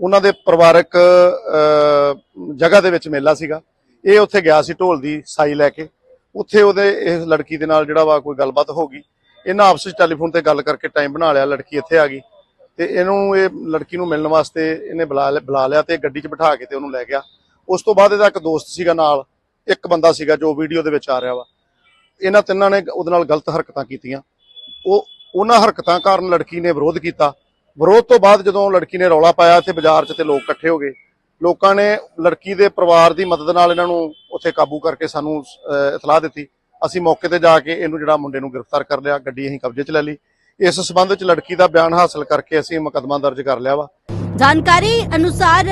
ਉਹਨਾਂ ਦੇ ਪਰਿਵਾਰਕ ਜਗ੍ਹਾ ਦੇ ਵਿੱਚ ਮੇਲਾ ਸੀਗਾ। ਇਹ ਉੱਥੇ ਗਿਆ ਸੀ ਢੋਲ ਦੀ ਸਾਈ ਲੈ ਕੇ। ਉੱਥੇ ਉਹਦੇ ਇਸ ਲੜਕੀ ਦੇ ਨਾਲ ਜਿਹੜਾ ਵਾ ਕੋਈ ਗੱਲਬਾਤ ਹੋ ਗਈ। ਇਹਨਾਂ ਆਪਸ ਵਿੱਚ ਟੈਲੀਫੋਨ ਤੇ ਗੱਲ ਕਰਕੇ ਟਾਈਮ ਬਣਾ ਲਿਆ ਲੜਕੀ ਇੱਥੇ ਆ ਗਈ। ਤੇ ਇਹਨੂੰ ਇਹ ਲੜਕੀ ਨੂੰ ਮਿਲਣ ਵਾਸਤੇ ਇਹਨੇ ਬੁਲਾ ਲਿਆ- ਬੁਲਾ ਲਿਆ ਤੇ ਗੱਡੀ 'ਚ ਬਿਠਾ ਕੇ ਤੇ ਉਹਨੂੰ ਲੈ ਗਿਆ। ਉਸ ਤੋਂ ਬਾਅਦ ਇਹਦਾ ਇੱਕ ਦੋਸਤ ਸੀਗਾ ਨਾਲ। ਇੱਕ ਬੰਦਾ ਸੀਗਾ ਜੋ ਵੀਡੀਓ ਦੇ ਵਿੱਚ ਆ ਰਿਹਾ ਵਾ। ਇਹਨਾਂ ਤਿੰਨਾਂ ਨੇ ਉਹਦੇ ਨਾਲ ਗਲਤ ਹਰਕਤਾਂ ਕੀਤੀਆਂ। ਉਹ, ਉਹਨਾਂ ਹਰਕਤਾਂ ਕਾਰਨ ਲੜਕੀ ਨੇ ਵਿਰੋਧ ਕੀਤਾ। ਵਿਰੋਧ ਤੋਂ ਬਾਅਦ ਜਦੋਂ ਲੜਕੀ ਨੇ ਰੌਲਾ ਪਾਇਆ ਇੱਥੇ ਬਾਜ਼ਾਰ 'ਚ ਤੇ ਲੋਕ ਇਕੱਠੇ ਹੋ ਗਏ। ਲੋਕਾਂ ਨੇ ਲੜਕੀ ਦੇ ਪਰਿਵਾਰ ਦੀ ਮਦਦ ਨਾਲ ਇਹਨਾਂ ਨੂੰ ਉੱਥੇ ਕਾਬੂ ਕਰਕੇ ਸਾਨੂੰ ਇਤਲਾਹ ਦਿੱਤੀ। ਅਸੀਂ ਮੌਕੇ ਤੇ ਜਾ ਕੇ ਇਹਨੂੰ ਜਿਹੜਾ ਮੁੰਡੇ ਨੂੰ ਗ੍ਰਿਫਤਾਰ ਕਰ ਲਿਆ, ਗੱਡੀ ਅਸੀਂ ਕਬਜ਼ੇ 'ਚ ਲੈ ਲਈ। ਇਸ ਸਬੰਧ ਵਿੱਚ ਲੜਕੀ ਦਾ ਬਿਆਨ ਹਾਸਲ ਕਰਕੇ ਅਸੀਂ ਮੁਕੱਦਮਾ ਦਰਜ ਕਰ ਲਿਆ ਵਾ। ਜਾਣਕਾਰੀ ਅਨੁਸਾਰ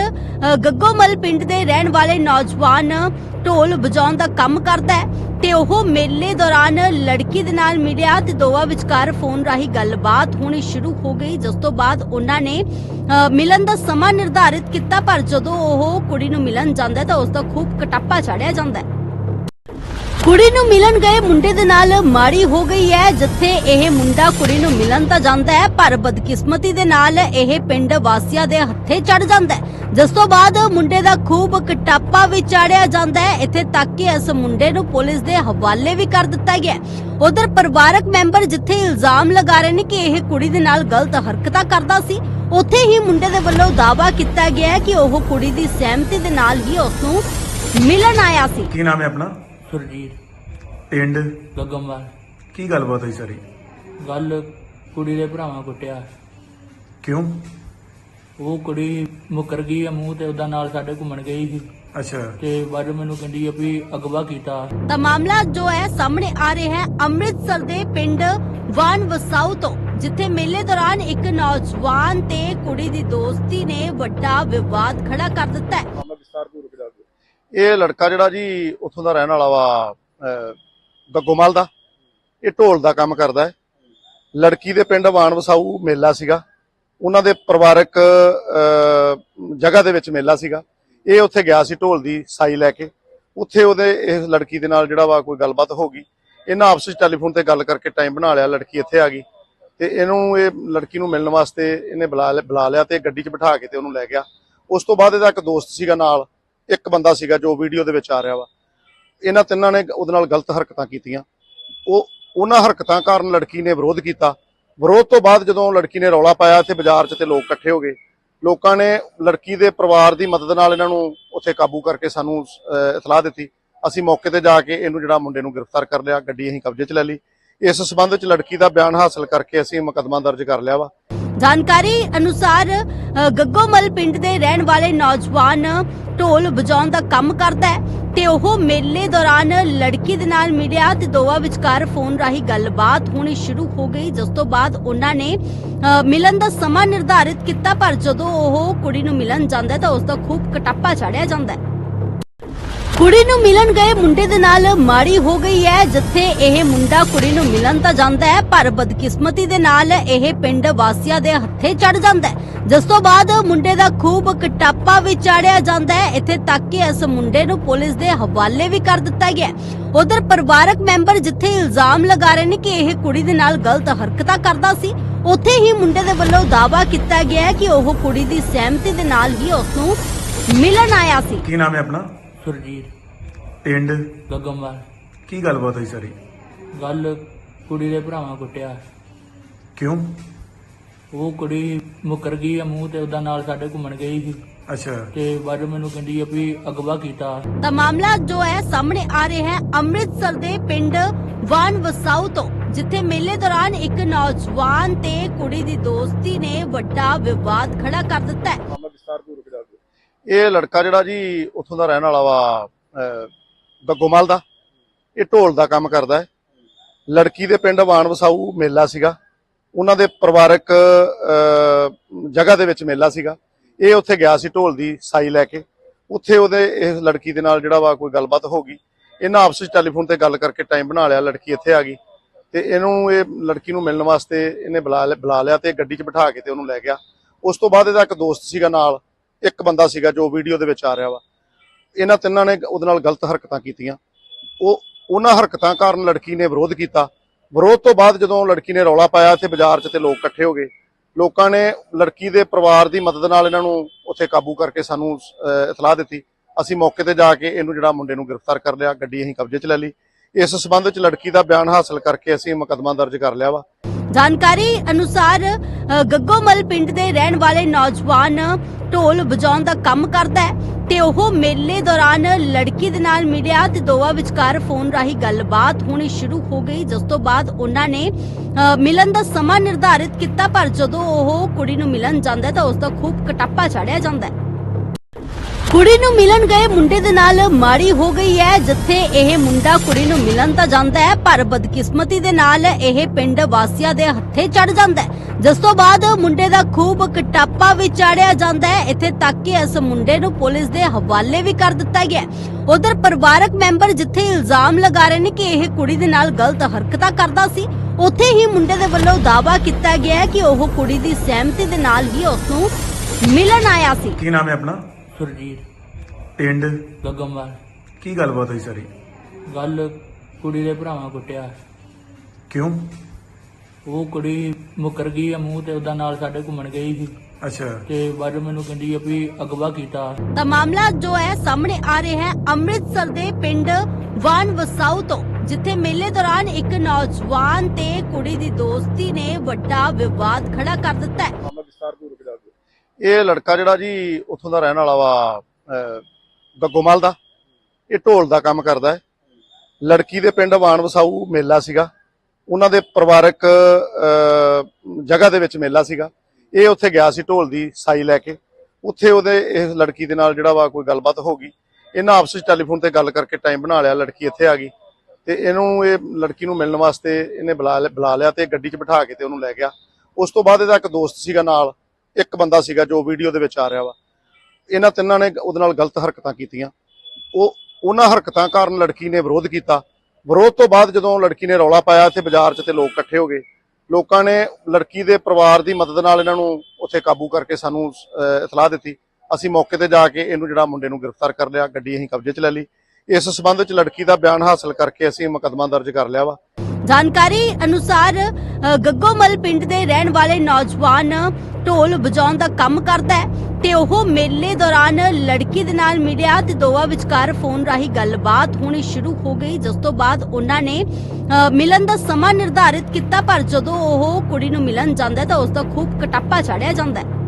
ਗੱਗੋਮਲ ਪਿੰਡ ਦੇ ਰਹਿਣ ਵਾਲੇ ਨੌਜਵਾਨ ਢੋਲ ਵਜਾਉਣ ਦਾ ਕੰਮ ਕਰਦਾ ਹੈ ਤੇ ਉਹ ਮੇਲੇ ਦੌਰਾਨ ਲੜਕੀ ਦੇ ਨਾਲ ਮਿਲਿਆ ਤੇ ਦੋਵਾਂ ਵਿਚਕਾਰ ਫੋਨ ਰਾਹੀਂ ਗੱਲਬਾਤ ਹੋਣੀ ਸ਼ੁਰੂ ਹੋ ਗਈ, ਜਿਸ ਤੋਂ ਬਾਅਦ ਉਹਨਾਂ ਨੇ ਮਿਲਣ ਦਾ ਸਮਾਂ ਨਿਰਧਾਰਿਤ ਕੀਤਾ, ਪਰ ਜਦੋਂ ਉਹ ਕੁੜੀ ਨੂੰ ਮਿਲਣ ਜਾਂਦਾ ਤਾਂ ਉਸ ਦਾ ਖੂਬ ਕਟਾਪਾ ਚਾੜਿਆ ਜਾਂਦਾ ਹੈ। ਕੁੜੀ ਨੂੰ ਮਿਲਣ ਗਏ ਮੁੰਡੇ ਦੇ ਨਾਲ ਮਾੜੀ ਹੋ ਗਈ ਹੈ, ਜਿੱਥੇ ਇਹ ਮੁੰਡਾ ਕੁੜੀ ਨੂੰ ਮਿਲਣ ਤਾਂ ਜਾਂਦਾ ਹੈ, ਪਰ ਬਦਕਿਸਮਤੀ ਦੇ ਨਾਲ ਇਹ ਪਿੰਡ ਵਾਸੀਆਂ ਦੇ ਹੱਥੇ ਚੜ ਜਾਂਦਾ ਹੈ। ਜਿਸ ਤੋਂ ਬਾਅਦ ਮੁੰਡੇ ਦਾ ਖੂਬ ਕਟਾਪਾ ਵੀ ਚਾੜਿਆ ਜਾਂਦਾ ਹੈ। ਇੱਥੇ ਤੱਕ ਕਿ ਇਸ ਮੁੰਡੇ ਨੂੰ ਪੁਲਿਸ ਦੇ ਹਵਾਲੇ ਵੀ ਕਰ ਦਿੱਤਾ ਗਿਆ ਉਧਰ ਪਰਿਵਾਰਕ ਮੈਂਬਰ ਜਿੱਥੇ ਇਲਜ਼ਾਮ ਲਗਾ ਰਹੇ ਨੇ ਕਿ ਇਹ ਕੁੜੀ ਦੇ ਨਾਲ ਗਲਤ ਹਰਕਤਾਂ ਕਰਦਾ ਸੀ, ਉੱਥੇ ਹੀ ਮੁੰਡੇ ਦੇ ਵੱਲੋਂ ਦਾਅਵਾ ਕੀਤਾ ਗਿਆ ਕਿ ਉਹ ਕੁੜੀ ਦੀ ਸਹਿਮਤੀ ਦੇ ਨਾਲ ਹੀ ਉਸ ਨੂੰ ਮਿਲਣ ਆਇਆ ਸੀ। ਕੀ ਨਾਮ ਹੈ ਆਪਣਾ? ਸੁਰਜੀਤ ਪਿੰਡ? ਗੱਗਮਵਾਲ ਕੀ ਗੱਲਬਾਤ ਹੋਈ ਸਾਰੀ? ਗੱਲ ਕੁੜੀ ਦੇ ਭਰਾਵਾਂ ਕੁੱਟਿਆ। ਕਿਉਂ? ਉਹ ਕੁੜੀ ਮੁਕਰ ਗਈ ਆ ਮੂੰਹ ਤੇ ਉਹਦਾ ਨਾਲ ਸਾਡੇ ਘੁੰਮਣ ਗਈ ਸੀ। ਅੱਛਾ। ਤੇ ਬਾਅਦ ਮੈਨੂੰ ਕਹਿੰਦੀ ਆ ਵੀ ਅਗਵਾ ਕੀਤਾ। ਤਾਂ ਮਾਮਲਾ ਜੋ ਹੈ ਸਾਹਮਣੇ ਆ ਰਿਹਾ ਹੈ ਅੰਮ੍ਰਿਤਸਰ ਦੇ ਪਿੰਡ ਵਾਨ ਵਸਾਊ ਤੋਂ ਜਿੱਥੇ ਮੇਲੇ ਦੌਰਾਨ ਇੱਕ ਨੌਜਵਾਨ ਤੇ ਕੁੜੀ ਦੀ ਦੋਸਤੀ ਨੇ ਵੱਡਾ ਵਿਵਾਦ ਖੜਾ ਕਰ ਦਿੱਤਾ ਹੈ। ਇਹ ਲੜਕਾ ਜਿਹੜਾ ਜੀ ਉੱਥੋਂ ਦਾ ਰਹਿਣ ਵਾਲਾ ਵਾ ਅਹ, ਗੱਗੋਮਲ ਦਾ ਇਹ ਢੋਲ ਦਾ ਕੰਮ ਕਰਦਾ ਹੈ। ਲੜਕੀ ਦੇ ਪਿੰਡ ਵਾਣ ਵਸਾਊ ਮੇਲਾ ਸੀਗਾ। ਉਹਨਾਂ ਦੇ ਪਰਿਵਾਰਕ ਜਗ੍ਹਾ ਦੇ ਵਿੱਚ ਮੇਲਾ ਸੀਗਾ। ਇਹ ਉੱਥੇ ਗਿਆ ਸੀ ਢੋਲ ਦੀ ਸਾਈ ਲੈ ਕੇ। ਉੱਥੇ ਉਹਦੇ ਇਸ ਲੜਕੀ ਦੇ ਨਾਲ ਜਿਹੜਾ ਵਾ ਕੋਈ ਗੱਲਬਾਤ ਹੋ ਗਈ। ਇਹਨਾਂ ਆਪਸ ਵਿੱਚ ਟੈਲੀਫੋਨ ਤੇ ਗੱਲ ਕਰਕੇ ਟਾਈਮ ਬਣਾ ਲਿਆ ਲੜਕੀ ਇੱਥੇ ਆ ਗਈ। ਤੇ ਇਹਨੂੰ ਇਹ ਲੜਕੀ ਨੂੰ ਮਿਲਣ ਵਾਸਤੇ ਇਹਨੇ ਬੁਲਾ ਲਿਆ- ਬੁਲਾ ਲਿਆ ਤੇ ਗੱਡੀ 'ਚ ਬਿਠਾ ਕੇ ਤੇ ਉਹਨੂੰ ਲੈ ਗਿਆ। ਉਸ ਤੋਂ ਬਾਅਦ ਇਹਦਾ ਇੱਕ ਦੋਸਤ ਸੀਗਾ ਨਾਲ। ਇੱਕ ਬੰਦਾ ਸੀਗਾ ਜੋ ਵੀਡੀਓ ਦੇ ਵਿੱਚ ਆ ਰਿਹਾ ਵਾ। ਇਹਨਾਂ ਤਿੰਨਾਂ ਨੇ ਉਹਦੇ ਨਾਲ ਗਲਤ ਹਰਕਤਾਂ ਕੀਤੀਆਂ। ਉਹ ਉਹਨਾਂ ਹਰਕਤਾਂ ਕਾਰਨ ਲੜਕੀ ਨੇ ਵਿਰੋਧ ਕੀਤਾ। ਵਿਰੋਧ ਤੋਂ ਬਾਅਦ ਜਦੋਂ ਲੜਕੀ ਨੇ ਰੌਲਾ ਪਾਇਆ ਇੱਥੇ ਬਾਜ਼ਾਰ 'ਚ ਤੇ ਲੋਕ ਇਕੱਠੇ ਹੋ ਗਏ। ਲੋਕਾਂ ਨੇ ਲੜਕੀ ਦੇ ਪਰਿਵਾਰ ਦੀ ਮਦਦ ਨਾਲ ਇਹਨਾਂ ਨੂੰ ਉੱਥੇ ਕਾਬੂ ਕਰਕੇ ਸਾਨੂੰ ਅਹ, ਇਤਲਾਹ ਦਿੱਤੀ। ਅਸੀਂ ਮੌਕੇ ਤੇ ਜਾ ਕੇ ਇਹਨੂੰ ਜਿਹੜਾ ਮੁੰਡੇ ਨੂੰ ਗ੍ਰਿਫਤਾਰ ਕਰ ਲਿਆ ਗੱਡੀ ਅਸੀਂ ਕਬਜ਼ੇ 'ਚ ਲੈ ਲਈ। ਇਸ ਸਬੰਧ ਚ ਲੜਕੀ ਦਾ ਬਿਆਨ ਹਾਸਲ ਕਰਕੇ ਅਸੀਂ ਮੁਕੱਦਮਾ ਦਰਜ ਕਰ ਲਿਆ ਵਾ। ਜਾਣਕਾਰੀ ਅਨੁਸਾਰ ਗੱਗੋਮਲ ਪਿੰਡ ਦੇ ਰਹਿਣ ਵਾਲੇ ਨੌਜਵਾਨ ਢੋਲ ਵਜਾਉਣ ਦਾ ਕੰਮ ਕਰਦਾ ਹੈ ਤੇ ਉਹ ਮੇਲੇ ਦੌਰਾਨ ਲੜਕੀ ਦੇ ਨਾਲ ਮਿਲਿਆ ਤੇ ਦੋਵਾਂ ਵਿਚਕਾਰ ਫੋਨ ਰਾਹੀਂ ਗੱਲਬਾਤ ਹੋਣੀ ਸ਼ੁਰੂ ਹੋ ਗਈ, ਜਿਸ ਤੋਂ ਬਾਅਦ ਉਹਨਾਂ ਨੇ ਮਿਲਣ ਦਾ ਸਮਾਂ ਨਿਰਧਾਰਿਤ ਕੀਤਾ, ਪਰ ਜਦੋਂ ਉਹ ਕੁੜੀ ਨੂੰ ਮਿਲਣ ਜਾਂਦਾ ਤਾਂ ਉਸ ਦਾ ਖੂਬ ਕਟਾਪਾ ਚਾੜਿਆ ਜਾਂਦਾ ਹੈ। ਕੁੜੀ ਨੂੰ ਮਿਲਣ ਗਏ ਮੁੰਡੇ ਦੇ ਨਾਲ ਮਾੜੀ ਹੋ ਗਈ ਹੈ, ਜਿੱਥੇ ਇਹ ਮੁੰਡਾ ਕੁੜੀ ਨੂੰ ਮਿਲਣ ਤਾਂ ਜਾਂਦਾ ਹੈ, ਪਰ ਬਦਕਿਸਮਤੀ ਦੇ ਨਾਲ ਇਹ ਪਿੰਡ ਵਾਸੀਆਂ ਦੇ ਹੱਥੇ ਚੜ ਜਾਂਦਾ ਹੈ। ਜਿਸ ਤੋਂ ਬਾਅਦ ਮੁੰਡੇ ਦਾ ਖੂਬ ਕਟਾਪਾ ਵੀ ਚਾੜਿਆ ਜਾਂਦਾ ਹੈ। ਇੱਥੇ ਤੱਕ ਕਿ ਇਸ ਮੁੰਡੇ ਨੂੰ ਪੁਲਿਸ ਦੇ ਹਵਾਲੇ ਵੀ ਕਰ ਦਿੱਤਾ ਗਿਆ ਉਧਰ ਪਰਿਵਾਰਕ ਮੈਂਬਰ ਜਿੱਥੇ ਇਲਜ਼ਾਮ ਲਗਾ ਰਹੇ ਨੇ ਕਿ ਇਹ ਕੁੜੀ ਦੇ ਨਾਲ ਗਲਤ ਹਰਕਤਾਂ ਕਰਦਾ ਸੀ, ਉੱਥੇ ਹੀ ਮੁੰਡੇ ਦੇ ਵੱਲੋਂ ਦਾਵਾ ਕੀਤਾ ਗਿਆ ਹੈ ਕਿ ਉਹ ਕੁੜੀ ਦੀ ਸਹਿਮਤੀ ਦੇ ਨਾਲ ਹੀ ਉਸ ਨੂੰ ਮਿਲਣ ਆਇਆ ਸੀ। ਕੀ ਨਾਮ ਹੈ ਆਪਣਾ? ਸੁਰਜੀਤ। ਪਿੰਡ? ਗੱਗਮਵਾਲ ਕੀ ਗੱਲਬਾਤ ਹੋਈ ਸਾਰੀ? ਗੱਲ ਕੁੜੀ ਦੇ ਭਰਾਵਾਂ ਕੁੱਟਿਆ। ਕਿਉਂ? ਉਹ ਕੁੜੀ ਮੁਕਰ ਗਈ ਆ ਮੂੰਹ ਤੇ ਉਹਦਾ ਨਾਲ ਸਾਡੇ ਘੁੰਮਣ ਗਈ ਸੀ। ਅੱਛਾ। ਤੇ ਬਾਅਦ ਮੈਨੂੰ ਕਹਿੰਦੀ ਆ ਵੀ ਅਗਵਾ ਕੀਤਾ। ਤਾਂ ਮਾਮਲਾ ਜੋ ਹੈ ਸਾਹਮਣੇ ਆ ਰਿਹਾ ਹੈ ਅੰਮ੍ਰਿਤਸਰ ਦੇ ਪਿੰਡ ਵਾਨ ਵਸਾਊ ਤੋਂ ਜਿੱਥੇ ਮੇਲੇ ਦੌਰਾਨ ਇੱਕ ਨੌਜਵਾਨ ਤੇ ਕੁੜੀ ਦੀ ਦੋਸਤੀ ਨੇ ਵੱਡਾ ਵਿਵਾਦ ਖੜਾ ਕਰ ਦਿੱਤਾ ਹੈ। ਇਹ ਲੜਕਾ ਜਿਹੜਾ ਜੀ ਉੱਥੋਂ ਦਾ ਰਹਿਣ ਵਾਲਾ ਵਾ ਅਹ, ਗੱਗੋਮਲ ਦਾ ਇਹ ਢੋਲ ਦਾ ਕੰਮ ਕਰਦਾ ਹੈ। ਲੜਕੀ ਦੇ ਪਿੰਡ ਵਾਣ ਵਸਾਊ ਮੇਲਾ ਸੀਗਾ। ਉਹਨਾਂ ਦੇ ਪਰਿਵਾਰਕ ਜਗ੍ਹਾ ਦੇ ਵਿੱਚ ਮੇਲਾ ਸੀਗਾ। ਇਹ ਉੱਥੇ ਗਿਆ ਸੀ ਢੋਲ ਦੀ ਸਾਈ ਲੈ ਕੇ। ਉੱਥੇ ਉਹਦੇ ਇਸ ਲੜਕੀ ਦੇ ਨਾਲ ਜਿਹੜਾ ਵਾ ਕੋਈ ਗੱਲਬਾਤ ਹੋ ਗਈ। ਇਹਨਾਂ ਆਪਸ ਵਿੱਚ ਟੈਲੀਫੋਨ ਤੇ ਗੱਲ ਕਰਕੇ ਟਾਈਮ ਬਣਾ ਲਿਆ ਲੜਕੀ ਇੱਥੇ ਆ ਗਈ। ਤੇ ਇਹਨੂੰ ਇਹ ਲੜਕੀ ਨੂੰ ਮਿਲਣ ਵਾਸਤੇ ਇਹਨੇ ਬੁਲਾ ਲਿਆ- ਬੁਲਾ ਲਿਆ ਤੇ ਗੱਡੀ 'ਚ ਬਿਠਾ ਕੇ ਤੇ ਉਹਨੂੰ ਲੈ ਗਿਆ। ਉਸ ਤੋਂ ਬਾਅਦ ਇਹਦਾ ਇੱਕ ਦੋਸਤ ਸੀਗਾ ਨਾਲ। ਇੱਕ ਬੰਦਾ ਸੀਗਾ ਜੋ ਵੀਡੀਓ ਦੇ ਵਿੱਚ ਆ ਰਿਹਾ ਵਾ। ਇਹਨਾਂ ਤਿੰਨਾਂ ਨੇ ਉਹਦੇ ਨਾਲ ਗਲਤ ਹਰਕਤਾਂ ਕੀਤੀਆਂ। ਉਹ ਉਹਨਾਂ ਹਰਕਤਾਂ ਕਾਰਨ ਲੜਕੀ ਨੇ ਵਿਰੋਧ ਕੀਤਾ। ਵਿਰੋਧ ਤੋਂ ਬਾਅਦ ਜਦੋਂ ਲੜਕੀ ਨੇ ਰੌਲਾ ਪਾਇਆ ਇੱਥੇ ਬਾਜ਼ਾਰ 'ਚ ਤੇ ਲੋਕ ਇਕੱਠੇ ਹੋ ਗਏ। ਲੋਕਾਂ ਨੇ ਲੜਕੀ ਦੇ ਪਰਿਵਾਰ ਦੀ ਮਦਦ ਨਾਲ ਇਹਨਾਂ ਨੂੰ ਉੱਥੇ ਕਾਬੂ ਕਰਕੇ ਸਾਨੂੰ ਇਤਲਾਹ ਦਿੱਤੀ। ਅਸੀਂ ਮੌਕੇ ਤੇ ਜਾ ਕੇ ਇਹਨੂੰ ਜਿਹੜਾ ਮੁੰਡੇ ਨੂੰ ਗ੍ਰਿਫਤਾਰ ਕਰ ਲਿਆ, ਗੱਡੀ ਅਸੀਂ ਕਬਜ਼ੇ 'ਚ ਲੈ ਲਈ। ਇਸ ਸਬੰਧ 'ਚ ਲੜਕੀ ਦਾ ਬਿਆਨ ਹਾਸਲ ਕਰਕੇ ਅਸੀਂ ਮੁਕੱਦਮਾ ਦਰਜ ਕਰ ਲਿਆ ਵਾ। ਜਾਣਕਾਰੀ ਅਨੁਸਾਰ ਗੱਗੋਮਲ ਪਿੰਡ ਦੇ ਰਹਿਣ ਵਾਲੇ ਨੌਜਵਾਨ ਢੋਲ ਵਜਾਉਣ ਦਾ ਕੰਮ ਕਰਦਾ ਹੈ ਤੇ ਉਹ ਮੇਲੇ ਦੌਰਾਨ ਲੜਕੀ ਦੇ ਨਾਲ ਮਿਲਿਆ ਤੇ ਦੋਵਾਂ ਵਿਚਕਾਰ ਫੋਨ ਰਾਹੀਂ ਗੱਲਬਾਤ ਹੋਣੀ ਸ਼ੁਰੂ ਹੋ ਗਈ, ਜਿਸ ਤੋਂ ਬਾਅਦ ਉਹਨਾਂ ਨੇ ਮਿਲਣ ਦਾ ਸਮਾਂ ਨਿਰਧਾਰਿਤ ਕੀਤਾ, ਪਰ ਜਦੋਂ ਉਹ ਕੁੜੀ ਨੂੰ ਮਿਲਣ ਜਾਂਦਾ ਤਾਂ ਉਸ ਦਾ ਖੂਬ ਕਟਾਪਾ ਚੜਿਆ ਜਾਂਦਾ ਹੈ। ਕੁੜੀ ਨੂੰ ਮਿਲਣ ਗਏ ਮੁੰਡੇ ਦੇ ਨਾਲ ਮਾੜੀ ਹੋ ਗਈ ਹੈ, ਜਿੱਥੇ ਇਹ ਮੁੰਡਾ ਕੁੜੀ ਨੂੰ ਮਿਲਣ ਤਾਂ ਜਾਂਦਾ ਹੈ, ਪਰ ਬਦਕਿਸਮਤੀ ਦੇ ਨਾਲ ਇਹ ਪਿੰਡ ਵਾਸੀਆਂ ਦੇ ਹੱਥੇ ਚੜ ਜਾਂਦਾ ਹੈ। ਜਿਸ ਤੋਂ ਬਾਅਦ ਮੁੰਡੇ ਦਾ ਖੂਬ ਕਟਾਪਾ ਵੀ ਚਾੜਿਆ ਜਾਂਦਾ ਹੈ, ਇੱਥੇ ਤੱਕ ਕਿ ਇਸ ਮੁੰਡੇ ਨੂੰ ਪੁਲਿਸ ਦੇ ਹਵਾਲੇ ਵੀ ਕਰ ਦਿੱਤਾ ਗਿਆ ਉਧਰ ਪਰਿਵਾਰਕ ਮੈਂਬਰ ਜਿੱਥੇ ਇਲਜ਼ਾਮ ਲਗਾ ਰਹੇ ਨੇ ਕਿ ਇਹ ਕੁੜੀ ਦੇ ਨਾਲ ਗਲਤ ਹਰਕਤਾਂ ਕਰਦਾ ਸੀ, ਉੱਥੇ ਹੀ ਮੁੰਡੇ ਦੇ ਵੱਲੋਂ ਦਾਅਵਾ ਕੀਤਾ ਗਿਆ ਕਿ ਉਹ ਕੁੜੀ ਦੀ ਸਹਿਮਤੀ ਦੇ ਨਾਲ ਹੀ ਉਸ ਨੂੰ ਮਿਲਣ ਆਇਆ ਸੀ। ਕੀ ਨਾਮ ਹੈ ਆਪਣਾ? ਸੁਰਜੀਤ। ਪਿੰਡ? ਗੱਗਮਵਾਲ ਕੀ ਗੱਲਬਾਤ ਹੋਈ ਸਾਰੀ? ਗੱਲ ਕੁੜੀ ਦੇ ਭਰਾਵਾਂ ਕੁੱਟਿਆ। ਕਿਉਂ? ਉਹ ਕੁੜੀ ਮੁਕਰ ਗਈ ਆ ਮੂੰਹ ਤੇ ਉਹਦਾ ਨਾਲ ਸਾਡੇ ਘੁੰਮਣ ਗਈ ਸੀ। ਅੱਛਾ। ਤੇ ਬਾਅਦ ਮੈਨੂੰ ਕਹਿੰਦੀ ਆ ਵੀ ਅਗਵਾ ਕੀਤਾ। ਤਾਂ ਮਾਮਲਾ ਜੋ ਹੈ ਸਾਹਮਣੇ ਆ ਰਿਹਾ ਹੈ ਅੰਮ੍ਰਿਤਸਰ ਦੇ ਪਿੰਡ ਵਾਨ ਵਸਾਊ ਤੋਂ ਜਿੱਥੇ ਮੇਲੇ ਦੌਰਾਨ ਇੱਕ ਨੌਜਵਾਨ ਤੇ ਕੁੜੀ ਦੀ ਦੋਸਤੀ ਨੇ ਵੱਡਾ ਵਿਵਾਦ ਖੜਾ ਕਰ ਦਿੱਤਾ ਹੈ। ਇਹ ਲੜਕਾ ਜਿਹੜਾ ਜੀ ਉੱਥੋਂ ਦਾ ਰਹਿਣ ਵਾਲਾ ਵਾ ਅਹ, ਗੱਗੋਮਲ ਦਾ ਇਹ ਢੋਲ ਦਾ ਕੰਮ ਕਰਦਾ ਹੈ। ਲੜਕੀ ਦੇ ਪਿੰਡ ਵਾਣ ਵਸਾਊ ਮੇਲਾ ਸੀਗਾ। ਉਹਨਾਂ ਦੇ ਪਰਿਵਾਰਕ ਜਗ੍ਹਾ ਦੇ ਵਿੱਚ ਮੇਲਾ ਸੀਗਾ। ਇਹ ਉੱਥੇ ਗਿਆ ਸੀ ਢੋਲ ਦੀ ਸਾਈ ਲੈ ਕੇ। ਉੱਥੇ ਉਹਦੇ ਇਸ ਲੜਕੀ ਦੇ ਨਾਲ ਜਿਹੜਾ ਵਾ ਕੋਈ ਗੱਲਬਾਤ ਹੋ ਗਈ। ਇਹਨਾਂ ਆਪਸ ਵਿੱਚ ਟੈਲੀਫੋਨ ਤੇ ਗੱਲ ਕਰਕੇ ਟਾਈਮ ਬਣਾ ਲਿਆ ਲੜਕੀ ਇੱਥੇ ਆ ਗਈ। ਤੇ ਇਹਨੂੰ ਇਹ ਲੜਕੀ ਨੂੰ ਮਿਲਣ ਵਾਸਤੇ ਇਹਨੇ ਬੁਲਾ ਲਿਆ- ਬੁਲਾ ਲਿਆ ਤੇ ਗੱਡੀ 'ਚ ਬਿਠਾ ਕੇ ਤੇ ਉਹਨੂੰ ਲੈ ਗਿਆ। ਉਸ ਤੋਂ ਬਾਅਦ ਇਹਦਾ ਇੱਕ ਦੋਸਤ ਸੀਗਾ ਨਾਲ। ਇੱਕ ਬੰਦਾ ਸੀਗਾ ਜੋ ਵੀਡੀਓ ਦੇ ਵਿੱਚ ਆ ਰਿਹਾ ਵਾ। ਇਹਨਾਂ ਤਿੰਨਾਂ ਨੇ ਉਹਦੇ ਨਾਲ ਗਲਤ ਹਰਕਤਾਂ ਕੀਤੀਆਂ। ਉਹ, ਉਹਨਾਂ ਹਰਕਤਾਂ ਕਾਰਨ ਲੜਕੀ ਨੇ ਵਿਰੋਧ ਕੀਤਾ। ਵਿਰੋਧ ਤੋਂ ਬਾਅਦ ਜਦੋਂ ਲੜਕੀ ਨੇ ਰੌਲਾ ਪਾਇਆ ਇੱਥੇ ਬਾਜ਼ਾਰ 'ਚ ਤੇ ਲੋਕ ਇਕੱਠੇ ਹੋ ਗਏ। ਲੋਕਾਂ ਨੇ ਲੜਕੀ ਦੇ ਪਰਿਵਾਰ ਦੀ ਮਦਦ ਨਾਲ ਇਹਨਾਂ ਨੂੰ ਉੱਥੇ ਕਾਬੂ ਕਰਕੇ ਸਾਨੂੰ ਇਤਲਾਹ ਦਿੱਤੀ। ਅਸੀਂ ਮੌਕੇ ਤੇ ਜਾ ਕੇ ਇਹਨੂੰ ਜਿਹੜਾ ਮੁੰਡੇ ਨੂੰ ਗ੍ਰਿਫਤਾਰ ਕਰ ਲਿਆ, ਗੱਡੀ ਅਸੀਂ ਕਬਜ਼ੇ 'ਚ ਲੈ ਲਈ। ਇਸ ਸਬੰਧ 'ਚ ਲੜਕੀ ਦਾ ਬਿਆਨ ਹਾਸਲ ਕਰਕੇ ਅਸੀਂ ਮੁਕੱਦਮਾ ਦਰਜ ਕਰ ਲਿਆ ਵਾ। ਜਾਣਕਾਰੀ ਅਨੁਸਾਰ ਗੱਗੋਮਲ ਪਿੰਡ ਦੇ ਰਹਿਣ ਵਾਲੇ ਨੌਜਵਾਨ ਢੋਲ ਵਜਾਉਣ ਦਾ ਕੰਮ ਕਰਦਾ ਹੈ ਤੇ ਉਹ ਮੇਲੇ ਦੌਰਾਨ ਲੜਕੀ ਦੇ ਨਾਲ ਮਿਲਿਆ ਤੇ ਦੋਵਾਂ ਵਿਚਕਾਰ ਫੋਨ ਰਾਹੀਂ ਗੱਲਬਾਤ ਹੋਣੀ ਸ਼ੁਰੂ ਹੋ ਗਈ, ਜਿਸ ਤੋਂ ਬਾਅਦ ਉਹਨਾਂ ਨੇ ਮਿਲਣ ਦਾ ਸਮਾਂ ਨਿਰਧਾਰਿਤ ਕੀਤਾ, ਪਰ ਜਦੋਂ ਉਹ ਕੁੜੀ ਨੂੰ ਮਿਲਣ ਜਾਂਦਾ ਤਾਂ ਉਸ ਦਾ ਖੂਬ ਕਟਾਪਾ ਚੜਿਆ ਜਾਂਦਾ ਹੈ।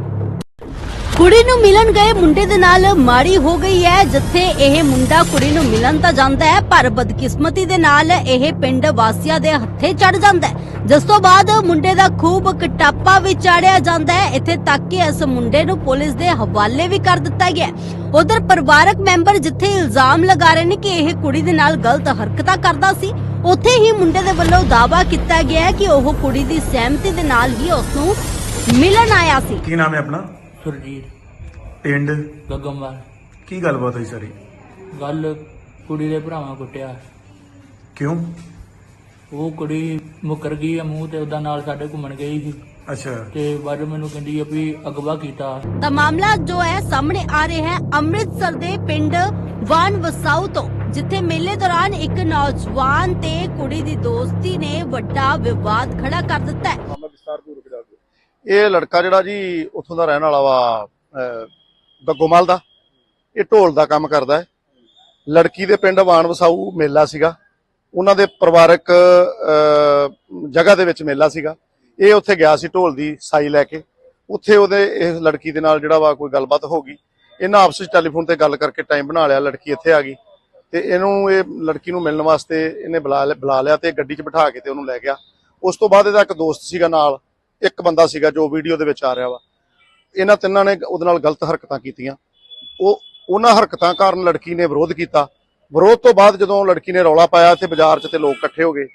ਕੁੜੀ ਨੂੰ ਮਿਲਣ ਗਏ ਮੁੰਡੇ ਦੇ ਨਾਲ ਮਾੜੀ ਹੋ ਗਈ ਹੈ, ਜਿੱਥੇ ਇਹ ਮੁੰਡਾ ਕੁੜੀ ਨੂੰ ਮਿਲਣ ਤਾਂ ਜਾਂਦਾ ਹੈ, ਪਰ ਬਦਕਿਸਮਤੀ ਦੇ ਨਾਲ ਇਹ ਪਿੰਡ ਵਾਸੀਆਂ ਦੇ ਹੱਥੇ ਚੜ ਜਾਂਦਾ ਹੈ। ਜਿਸ ਤੋਂ ਬਾਅਦ ਮੁੰਡੇ ਦਾ ਖੂਬ ਕਟਾਪਾ ਵੀ ਚਾੜਿਆ ਜਾਂਦਾ ਹੈ। ਇੱਥੇ ਤੱਕ ਕਿ ਇਸ ਮੁੰਡੇ ਨੂੰ ਪੁਲਿਸ ਦੇ ਹਵਾਲੇ ਵੀ ਕਰ ਦਿੱਤਾ ਗਿਆ ਉਧਰ ਪਰਿਵਾਰਕ ਮੈਂਬਰ ਜਿੱਥੇ ਇਲਜ਼ਾਮ ਲਗਾ ਰਹੇ ਨੇ ਕਿ ਇਹ ਕੁੜੀ ਦੇ ਨਾਲ ਗਲਤ ਹਰਕਤਾਂ ਕਰਦਾ ਸੀ, ਉੱਥੇ ਹੀ ਮੁੰਡੇ ਦੇ ਵੱਲੋਂ ਦਾਵਾ ਕੀਤਾ ਗਿਆ ਕਿ ਉਹ ਕੁੜੀ ਦੀ ਸਹਿਮਤੀ ਦੇ ਨਾਲ ਹੀ ਉਸ ਨੂੰ ਮਿਲਣ ਆਇਆ ਸੀ। ਕੀ ਨਾਮ ਹੈ ਆਪਣਾ? ਸੁਰਜੀਤ। ਪਿੰਡ? ਗੱਗਮਵਾਲ ਕੀ ਗੱਲਬਾਤ ਹੋਈ ਸਾਰੀ? ਗੱਲ ਕੁੜੀ ਦੇ ਭਰਾਵਾਂ ਕੁੱਟਿਆ। ਕਿਉਂ? ਉਹ ਕੁੜੀ ਮੁਕਰ ਗਈ ਆ ਮੂੰਹ ਤੇ ਉਹਦਾ ਨਾਲ ਸਾਡੇ ਘੁੰਮਣ ਗਈ ਸੀ। ਅੱਛਾ। ਤੇ ਬਾਅਦ ਮੈਨੂੰ ਕਹਿੰਦੀ ਆ ਵੀ ਅਗਵਾ ਕੀਤਾ। ਤਾਂ ਮਾਮਲਾ ਜੋ ਹੈ ਸਾਹਮਣੇ ਆ ਰਿਹਾ ਹੈ ਅੰਮ੍ਰਿਤਸਰ ਦੇ ਪਿੰਡ ਵਾਨ ਵਸਾਊ ਤੋਂ ਜਿੱਥੇ ਮੇਲੇ ਦੌਰਾਨ ਇੱਕ ਨੌਜਵਾਨ ਤੇ ਕੁੜੀ ਦੀ ਦੋਸਤੀ ਨੇ ਵੱਡਾ ਵਿਵਾਦ ਖੜਾ ਕਰ ਦਿੱਤਾ ਹੈ। ਇਹ ਲੜਕਾ ਜਿਹੜਾ ਜੀ ਉੱਥੋਂ ਦਾ ਰਹਿਣ ਵਾਲਾ ਵਾ ਅਹ, ਗੱਗੋਮਲ ਦਾ ਇਹ ਢੋਲ ਦਾ ਕੰਮ ਕਰਦਾ ਹੈ। ਲੜਕੀ ਦੇ ਪਿੰਡ ਵਾਣ ਵਸਾਊ ਮੇਲਾ ਸੀਗਾ। ਉਹਨਾਂ ਦੇ ਪਰਿਵਾਰਕ ਜਗ੍ਹਾ ਦੇ ਵਿੱਚ ਮੇਲਾ ਸੀਗਾ। ਇਹ ਉੱਥੇ ਗਿਆ ਸੀ ਢੋਲ ਦੀ ਸਾਈ ਲੈ ਕੇ। ਉੱਥੇ ਉਹਦੇ ਇਸ ਲੜਕੀ ਦੇ ਨਾਲ ਜਿਹੜਾ ਵਾ ਕੋਈ ਗੱਲਬਾਤ ਹੋ ਗਈ। ਇਹਨਾਂ ਆਪਸ ਵਿੱਚ ਟੈਲੀਫੋਨ ਤੇ ਗੱਲ ਕਰਕੇ ਟਾਈਮ ਬਣਾ ਲਿਆ ਲੜਕੀ ਇੱਥੇ ਆ ਗਈ। ਤੇ ਇਹਨੂੰ ਇਹ ਲੜਕੀ ਨੂੰ ਮਿਲਣ ਵਾਸਤੇ ਇਹਨੇ ਬੁਲਾ ਲਿਆ- ਬੁਲਾ ਲਿਆ ਤੇ ਗੱਡੀ 'ਚ ਬਿਠਾ ਕੇ ਤੇ ਉਹਨੂੰ ਲੈ ਗਿਆ। ਉਸ ਤੋਂ ਬਾਅਦ ਇਹਦਾ ਇੱਕ ਦੋਸਤ ਸੀਗਾ ਨਾਲ। ਇੱਕ ਬੰਦਾ ਸੀਗਾ ਜੋ ਵੀਡੀਓ ਦੇ ਵਿੱਚ ਆ ਰਿਹਾ ਵਾ। ਇਹਨਾਂ ਤਿੰਨਾਂ ਨੇ ਉਹਦੇ ਨਾਲ ਗਲਤ ਹਰਕਤਾਂ ਕੀਤੀਆਂ। ਉਹ, ਉਹਨਾਂ ਹਰਕਤਾਂ ਕਾਰਨ ਲੜਕੀ ਨੇ ਵਿਰੋਧ ਕੀਤਾ। ਵਿਰੋਧ ਤੋਂ ਬਾਅਦ ਜਦੋਂ ਲੜਕੀ ਨੇ ਰੌਲਾ ਪਾਇਆ ਇੱਥੇ ਬਾਜ਼ਾਰ 'ਚ ਤੇ ਲੋਕ ਇਕੱਠੇ ਹੋ ਗਏ।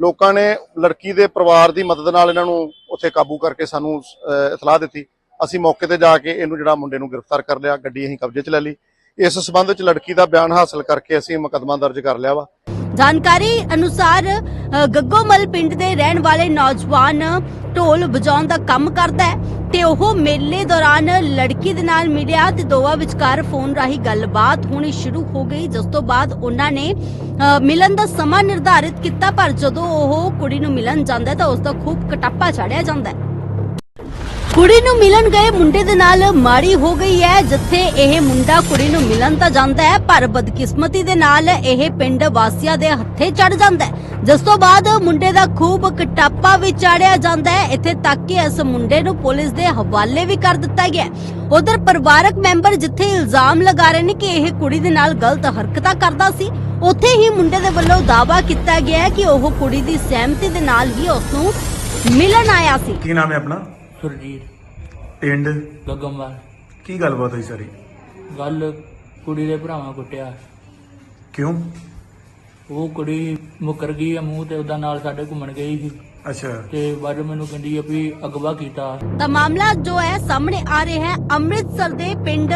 ਲੋਕਾਂ ਨੇ ਲੜਕੀ ਦੇ ਪਰਿਵਾਰ ਦੀ ਮਦਦ ਨਾਲ ਇਹਨਾਂ ਨੂੰ ਉੱਥੇ ਕਾਬੂ ਕਰਕੇ ਸਾਨੂੰ ਇਤਲਾਹ ਦਿੱਤੀ। ਅਸੀਂ ਮੌਕੇ ਤੇ ਜਾ ਕੇ ਇਹਨੂੰ ਜਿਹੜਾ ਮੁੰਡੇ ਨੂੰ ਗ੍ਰਿਫਤਾਰ ਕਰ ਲਿਆ, ਗੱਡੀ ਅਸੀਂ ਕਬਜ਼ੇ 'ਚ ਲੈ ਲਈ। ਇਸ ਸਬੰਧ 'ਚ ਲੜਕੀ ਦਾ ਬਿਆਨ ਹਾਸਲ ਕਰਕੇ ਅਸੀਂ ਮੁਕੱਦਮਾ ਦਰਜ ਕਰ ਲਿਆ ਵਾ। ਜਾਣਕਾਰੀ ਅਨੁਸਾਰ ਗੱਗੋਮਲ ਪਿੰਡ ਦੇ ਰਹਿਣ ਵਾਲੇ ਨੌਜਵਾਨ ਢੋਲ ਵਜਾਉਣ ਦਾ ਕੰਮ ਕਰਦਾ ਹੈ ਤੇ ਉਹ ਮੇਲੇ ਦੌਰਾਨ ਲੜਕੀ ਦੇ ਨਾਲ ਮਿਲਿਆ ਤੇ ਦੋਵਾਂ ਵਿਚਕਾਰ ਫੋਨ ਰਾਹੀਂ ਗੱਲਬਾਤ ਹੋਣੀ ਸ਼ੁਰੂ ਹੋ ਗਈ, ਜਿਸ ਤੋਂ ਬਾਅਦ ਉਹਨਾਂ ਨੇ ਮਿਲਣ ਦਾ ਸਮਾਂ ਨਿਰਧਾਰਿਤ ਕੀਤਾ, ਪਰ ਜਦੋਂ ਉਹ ਕੁੜੀ ਨੂੰ ਮਿਲਣ ਜਾਂਦਾ ਤਾਂ ਉਸ ਦਾ ਖੂਬ ਕਟਾਪਾ ਚੜਿਆ ਜਾਂਦਾ ਹੈ। ਕੁੜੀ ਨੂੰ ਮਿਲਣ ਗਏ ਮੁੰਡੇ ਦੇ ਨਾਲ ਮਾੜੀ ਹੋ ਗਈ ਹੈ, ਜਿੱਥੇ ਇਹ ਮੁੰਡਾ ਕੁੜੀ ਨੂੰ ਮਿਲਣ ਤਾਂ ਜਾਂਦਾ ਹੈ, ਪਰ ਬਦਕਿਸਮਤੀ ਦੇ ਨਾਲ ਇਹ ਪਿੰਡ ਵਾਸੀਆਂ ਦੇ ਹੱਥੇ ਚੜ ਜਾਂਦਾ ਹੈ। ਜਿਸ ਤੋਂ ਬਾਅਦ ਮੁੰਡੇ ਦਾ ਖੂਬ ਕਟਾਪਾ ਵੀ ਚਾੜਿਆ ਜਾਂਦਾ ਹੈ। ਇੱਥੇ ਤੱਕ ਕਿ ਇਸ ਮੁੰਡੇ ਨੂੰ ਪੁਲਿਸ ਦੇ ਹਵਾਲੇ ਵੀ ਕਰ ਦਿੱਤਾ ਗਿਆ ਉਧਰ ਪਰਿਵਾਰਕ ਮੈਂਬਰ ਜਿੱਥੇ ਇਲਜ਼ਾਮ ਲਗਾ ਰਹੇ ਨੇ ਕਿ ਇਹ ਕੁੜੀ ਦੇ ਨਾਲ ਗਲਤ ਹਰਕਤਾਂ ਕਰਦਾ ਸੀ, ਉੱਥੇ ਹੀ ਮੁੰਡੇ ਦੇ ਵੱਲੋਂ ਦਾਵਾ ਕੀਤਾ ਗਿਆ ਹੈ ਕਿ ਉਹ ਕੁੜੀ ਦੀ ਸਹਿਮਤੀ ਦੇ ਨਾਲ ਹੀ ਉਸ ਨੂੰ ਮਿਲਣ ਆਇਆ ਸੀ। ਕੀ ਨਾਮ ਹੈ ਆਪਣਾ? ਸੁਰਜੀਤ। ਪਿੰਡ? ਗੱਗਮਵਾਲ ਕੀ ਗੱਲਬਾਤ ਹੋਈ ਸਾਰੀ? ਗੱਲ ਕੁੜੀ ਦੇ ਭਰਾਵਾਂ ਕੁੱਟਿਆ। ਕਿਉਂ? ਉਹ ਕੁੜੀ ਮੁਕਰ ਗਈ ਆ ਮੂੰਹ ਤੇ ਉਹਦਾ ਨਾਲ ਸਾਡੇ ਘੁੰਮਣ ਗਈ ਸੀ। ਅੱਛਾ। ਤੇ ਬਾਅਦ ਮੈਨੂੰ ਕਹਿੰਦੀ ਆ ਵੀ ਅਗਵਾ ਕੀਤਾ। ਤਾਂ ਮਾਮਲਾ ਜੋ ਹੈ ਸਾਹਮਣੇ ਆ ਰਿਹਾ ਹੈ ਅੰਮ੍ਰਿਤਸਰ ਦੇ ਪਿੰਡ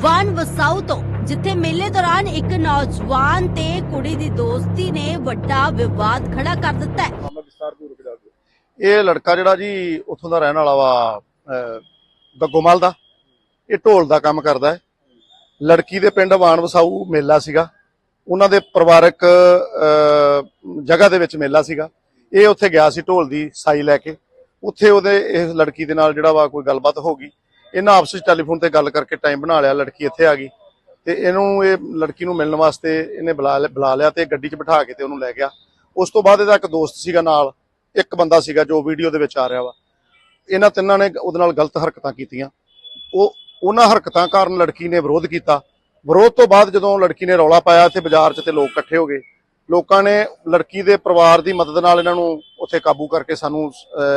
ਵਾਨ ਵਸਾਊ ਤੋਂ ਜਿੱਥੇ ਮੇਲੇ ਦੌਰਾਨ ਇੱਕ ਨੌਜਵਾਨ ਤੇ ਕੁੜੀ ਦੀ ਦੋਸਤੀ ਨੇ ਵੱਡਾ ਵਿਵਾਦ ਖੜਾ ਕਰ ਦਿੱਤਾ ਹੈ। ਮਾਮਲਾ ਵਿਸਤਾਰਪੂਰਵਕ ਦੱਸ ਦਿਓ। ਇਹ ਲੜਕਾ ਜਿਹੜਾ ਜੀ ਉੱਥੋਂ ਦਾ ਰਹਿਣ ਵਾਲਾ ਵਾ ਅਹ, ਗੱਗੋਮਲ ਦਾ ਇਹ ਢੋਲ ਦਾ ਕੰਮ ਕਰਦਾ ਹੈ। ਲੜਕੀ ਦੇ ਪਿੰਡ ਵਾਣ ਵਸਾਊ ਮੇਲਾ ਸੀਗਾ। ਉਹਨਾਂ ਦੇ ਪਰਿਵਾਰਕ ਜਗ੍ਹਾ ਦੇ ਵਿੱਚ ਮੇਲਾ ਸੀਗਾ। ਇਹ ਉੱਥੇ ਗਿਆ ਸੀ ਢੋਲ ਦੀ ਸਾਈ ਲੈ ਕੇ। ਉੱਥੇ ਉਹਦੇ ਇਸ ਲੜਕੀ ਦੇ ਨਾਲ ਜਿਹੜਾ ਵਾ ਕੋਈ ਗੱਲਬਾਤ ਹੋ ਗਈ। ਇਹਨਾਂ ਆਪਸ ਵਿੱਚ ਟੈਲੀਫੋਨ ਤੇ ਗੱਲ ਕਰਕੇ ਟਾਈਮ ਬਣਾ ਲਿਆ ਲੜਕੀ ਇੱਥੇ ਆ ਗਈ। ਤੇ ਇਹਨੂੰ ਇਹ ਲੜਕੀ ਨੂੰ ਮਿਲਣ ਵਾਸਤੇ ਇਹਨੇ ਬੁਲਾ ਲਿਆ- ਬੁਲਾ ਲਿਆ ਤੇ ਗੱਡੀ 'ਚ ਬਿਠਾ ਕੇ ਤੇ ਉਹਨੂੰ ਲੈ ਗਿਆ। ਉਸ ਤੋਂ ਬਾਅਦ ਇਹਦਾ ਇੱਕ ਦੋਸਤ ਸੀਗਾ ਨਾਲ। ਇੱਕ ਬੰਦਾ ਸੀਗਾ ਜੋ ਵੀਡੀਓ ਦੇ ਵਿੱਚ ਆ ਰਿਹਾ ਵਾ। ਇਹਨਾਂ ਤਿੰਨਾਂ ਨੇ ਉਹਦੇ ਨਾਲ ਗਲਤ ਹਰਕਤਾਂ ਕੀਤੀਆਂ। ਉਹ ਉਹਨਾਂ ਹਰਕਤਾਂ ਕਾਰਨ ਲੜਕੀ ਨੇ ਵਿਰੋਧ ਕੀਤਾ। ਵਿਰੋਧ ਤੋਂ ਬਾਅਦ ਜਦੋਂ ਲੜਕੀ ਨੇ ਰੌਲਾ ਪਾਇਆ ਇੱਥੇ ਬਾਜ਼ਾਰ 'ਚ ਤੇ ਲੋਕ ਇਕੱਠੇ ਹੋ ਗਏ। ਲੋਕਾਂ ਨੇ ਲੜਕੀ ਦੇ ਪਰਿਵਾਰ ਦੀ ਮਦਦ ਨਾਲ ਇਹਨਾਂ ਨੂੰ ਉੱਥੇ ਕਾਬੂ ਕਰਕੇ ਸਾਨੂੰ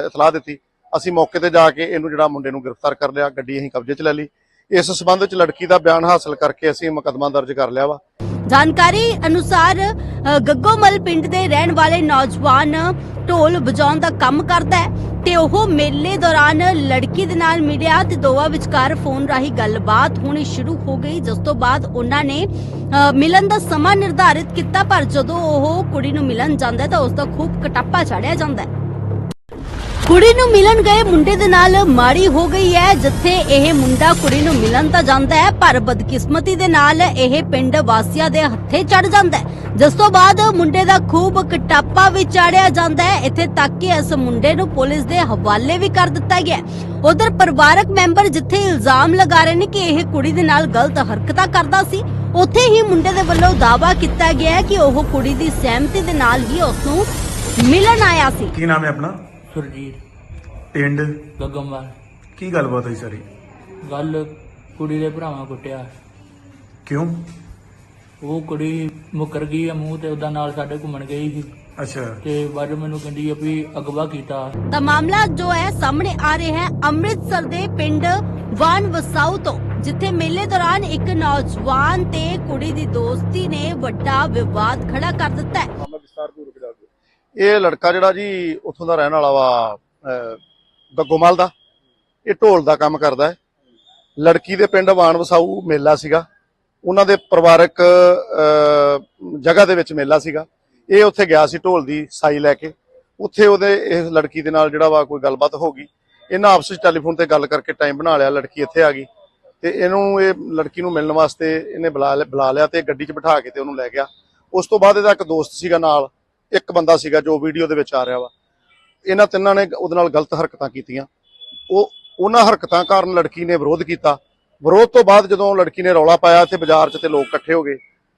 ਇਤਲਾਹ ਦਿੱਤੀ। ਅਸੀਂ ਮੌਕੇ ਤੇ ਜਾ ਕੇ ਇਹਨੂੰ ਜਿਹੜਾ ਮੁੰਡੇ ਨੂੰ ਗ੍ਰਿਫਤਾਰ ਕਰ ਲਿਆ, ਗੱਡੀ ਅਸੀਂ ਕਬਜ਼ੇ 'ਚ ਲੈ ਲਈ। ਇਸ ਸਬੰਧ 'ਚ ਲੜਕੀ ਦਾ ਬਿਆਨ ਹਾਸਲ ਕਰਕੇ ਅਸੀਂ ਮੁਕੱਦਮਾ ਦਰਜ ਕਰ ਲਿਆ ਵਾ। ਜਾਣਕਾਰੀ ਅਨੁਸਾਰ ਗੱਗੋਮਲ ਪਿੰਡ ਦੇ ਰਹਿਣ ਵਾਲੇ ਨੌਜਵਾਨ ਢੋਲ ਵਜਾਉਣ ਦਾ ਕੰਮ ਕਰਦਾ ਹੈ ਤੇ ਉਹ ਮੇਲੇ ਦੌਰਾਨ ਲੜਕੀ ਦੇ ਨਾਲ ਮਿਲਿਆ ਤੇ ਦੋਵਾਂ ਵਿਚਕਾਰ ਫੋਨ ਰਾਹੀਂ ਗੱਲਬਾਤ ਹੋਣੀ ਸ਼ੁਰੂ ਹੋ ਗਈ, ਜਿਸ ਤੋਂ ਬਾਅਦ ਉਹਨਾਂ ਨੇ ਮਿਲਣ ਦਾ ਸਮਾਂ ਨਿਰਧਾਰਿਤ ਕੀਤਾ, ਪਰ ਜਦੋਂ ਉਹ ਕੁੜੀ ਨੂੰ ਮਿਲਣ ਜਾਂਦਾ ਤਾਂ ਉਸ ਦਾ ਖੂਬ ਕਟਾਪਾ ਚੜਿਆ ਜਾਂਦਾ ਹੈ। ਕੁੜੀ ਨੂੰ ਮਿਲਣ ਗਏ ਮੁੰਡੇ ਦੇ ਨਾਲ ਮਾੜੀ ਹੋ ਗਈ ਹੈ, ਜਿੱਥੇ ਇਹ ਮੁੰਡਾ ਕੁੜੀ ਨੂੰ ਮਿਲਣ ਤਾਂ ਜਾਂਦਾ ਹੈ, ਪਰ ਬਦਕਿਸਮਤੀ ਦੇ ਨਾਲ ਇਹ ਪਿੰਡ ਵਾਸੀਆਂ ਦੇ ਹੱਥੇ ਚੜ ਜਾਂਦਾ ਹੈ। ਜਿਸ ਤੋਂ ਬਾਅਦ ਮੁੰਡੇ ਦਾ ਖੂਬ ਕਟਾਪਾ ਵੀ ਚਾੜਿਆ ਜਾਂਦਾ ਹੈ, ਇੱਥੇ ਤੱਕ ਕਿ ਇਸ ਮੁੰਡੇ ਨੂੰ ਪੁਲਿਸ ਦੇ ਹਵਾਲੇ ਵੀ ਕਰ ਦਿੱਤਾ ਗਿਆ ਉਧਰ ਪਰਿਵਾਰਕ ਮੈਂਬਰ ਜਿੱਥੇ ਇਲਜ਼ਾਮ ਲਗਾ ਰਹੇ ਨੇ ਕਿ ਇਹ ਕੁੜੀ ਦੇ ਨਾਲ ਗਲਤ ਹਰਕਤਾਂ ਕਰਦਾ ਸੀ, ਉੱਥੇ ਹੀ ਮੁੰਡੇ ਦੇ ਵੱਲੋਂ ਦਾਅਵਾ ਕੀਤਾ ਗਿਆ ਹੈ ਕਿ ਉਹ ਕੁੜੀ ਦੀ ਸਹਿਮਤੀ ਦੇ ਨਾਲ ਹੀ ਉਸ ਨੂੰ ਮਿਲਣ ਆਇਆ ਸੀ। ਕੀ ਨਾਮ ਹੈ ਆਪਣਾ? ਸੁਰਜੀਤ ਪਿੰਡ? ਗੱਗਮਵਾਲ ਕੀ ਗੱਲਬਾਤ ਹੋਈ ਸਾਰੀ? ਗੱਲ ਕੁੜੀ ਦੇ ਭਰਾਵਾਂ ਕੁੱਟਿਆ। ਕਿਉਂ? ਉਹ ਕੁੜੀ ਮੁਕਰ ਗਈ ਆ ਮੂੰਹ ਤੇ ਉਹਦਾ ਨਾਲ ਸਾਡੇ ਘੁੰਮਣ ਗਈ ਸੀ। ਅੱਛਾ। ਤੇ ਬਾਅਦ ਮੈਨੂੰ ਕਹਿੰਦੀ ਆ ਵੀ ਅਗਵਾ ਕੀਤਾ। ਤਾਂ ਮਾਮਲਾ ਜੋ ਹੈ ਸਾਹਮਣੇ ਆ ਰਿਹਾ ਹੈ ਅੰਮ੍ਰਿਤਸਰ ਦੇ ਪਿੰਡ ਵਾਨ ਵਸਾਊ ਤੋਂ ਜਿੱਥੇ ਮੇਲੇ ਦੌਰਾਨ ਇੱਕ ਨੌਜਵਾਨ ਤੇ ਕੁੜੀ ਦੀ ਦੋਸਤੀ ਨੇ ਵੱਡਾ ਵਿਵਾਦ ਖੜਾ ਕਰ ਦਿੱਤਾ ਹੈ। ਮਾਮਲਾ ਵਿਸਤਾਰਪੂਰਵਕ ਇਹ ਲੜਕਾ ਜਿਹੜਾ ਜੀ ਉੱਥੋਂ ਦਾ ਰਹਿਣ ਵਾਲਾ ਵਾ ਅਹ, ਗੱਗੋਮਲ ਦਾ ਇਹ ਢੋਲ ਦਾ ਕੰਮ ਕਰਦਾ ਹੈ। ਲੜਕੀ ਦੇ ਪਿੰਡ ਵਾਣ ਵਸਾਊ ਮੇਲਾ ਸੀਗਾ। ਉਹਨਾਂ ਦੇ ਪਰਿਵਾਰਕ ਜਗ੍ਹਾ ਦੇ ਵਿੱਚ ਮੇਲਾ ਸੀਗਾ। ਇਹ ਉੱਥੇ ਗਿਆ ਸੀ ਢੋਲ ਦੀ ਸਾਈ ਲੈ ਕੇ। ਉੱਥੇ ਉਹਦੇ ਇਸ ਲੜਕੀ ਦੇ ਨਾਲ ਜਿਹੜਾ ਵਾ ਕੋਈ ਗੱਲਬਾਤ ਹੋ ਗਈ। ਇਹਨਾਂ ਆਪਸ ਵਿੱਚ ਟੈਲੀਫੋਨ ਤੇ ਗੱਲ ਕਰਕੇ ਟਾਈਮ ਬਣਾ ਲਿਆ ਲੜਕੀ ਇੱਥੇ ਆ ਗਈ। ਤੇ ਇਹਨੂੰ ਇਹ ਲੜਕੀ ਨੂੰ ਮਿਲਣ ਵਾਸਤੇ ਇਹਨੇ ਬੁਲਾ ਲਿਆ- ਬੁਲਾ ਲਿਆ ਤੇ ਗੱਡੀ 'ਚ ਬਿਠਾ ਕੇ ਤੇ ਉਹਨੂੰ ਲੈ ਗਿਆ। ਉਸ ਤੋਂ ਬਾਅਦ ਇਹਦਾ ਇੱਕ ਦੋਸਤ ਸੀਗਾ ਨਾਲ। ਇੱਕ ਬੰਦਾ ਸੀਗਾ ਜੋ ਵੀਡੀਓ ਦੇ ਵਿੱਚ ਆ ਰਿਹਾ ਵਾ। ਇਹਨਾਂ ਤਿੰਨਾਂ ਨੇ ਉਹਦੇ ਨਾਲ ਗਲਤ ਹਰਕਤਾਂ ਕੀਤੀਆਂ। ਉਹ ਉਹਨਾਂ ਹਰਕਤਾਂ ਕਾਰਨ ਲੜਕੀ ਨੇ ਵਿਰੋਧ ਕੀਤਾ। ਵਿਰੋਧ ਤੋਂ ਬਾਅਦ ਜਦੋਂ ਲੜਕੀ ਨੇ ਰੌਲਾ ਪਾਇਆ ਇੱਥੇ ਬਾਜ਼ਾਰ 'ਚ ਤੇ ਲੋਕ ਇਕੱਠੇ ਹੋ ਗਏ।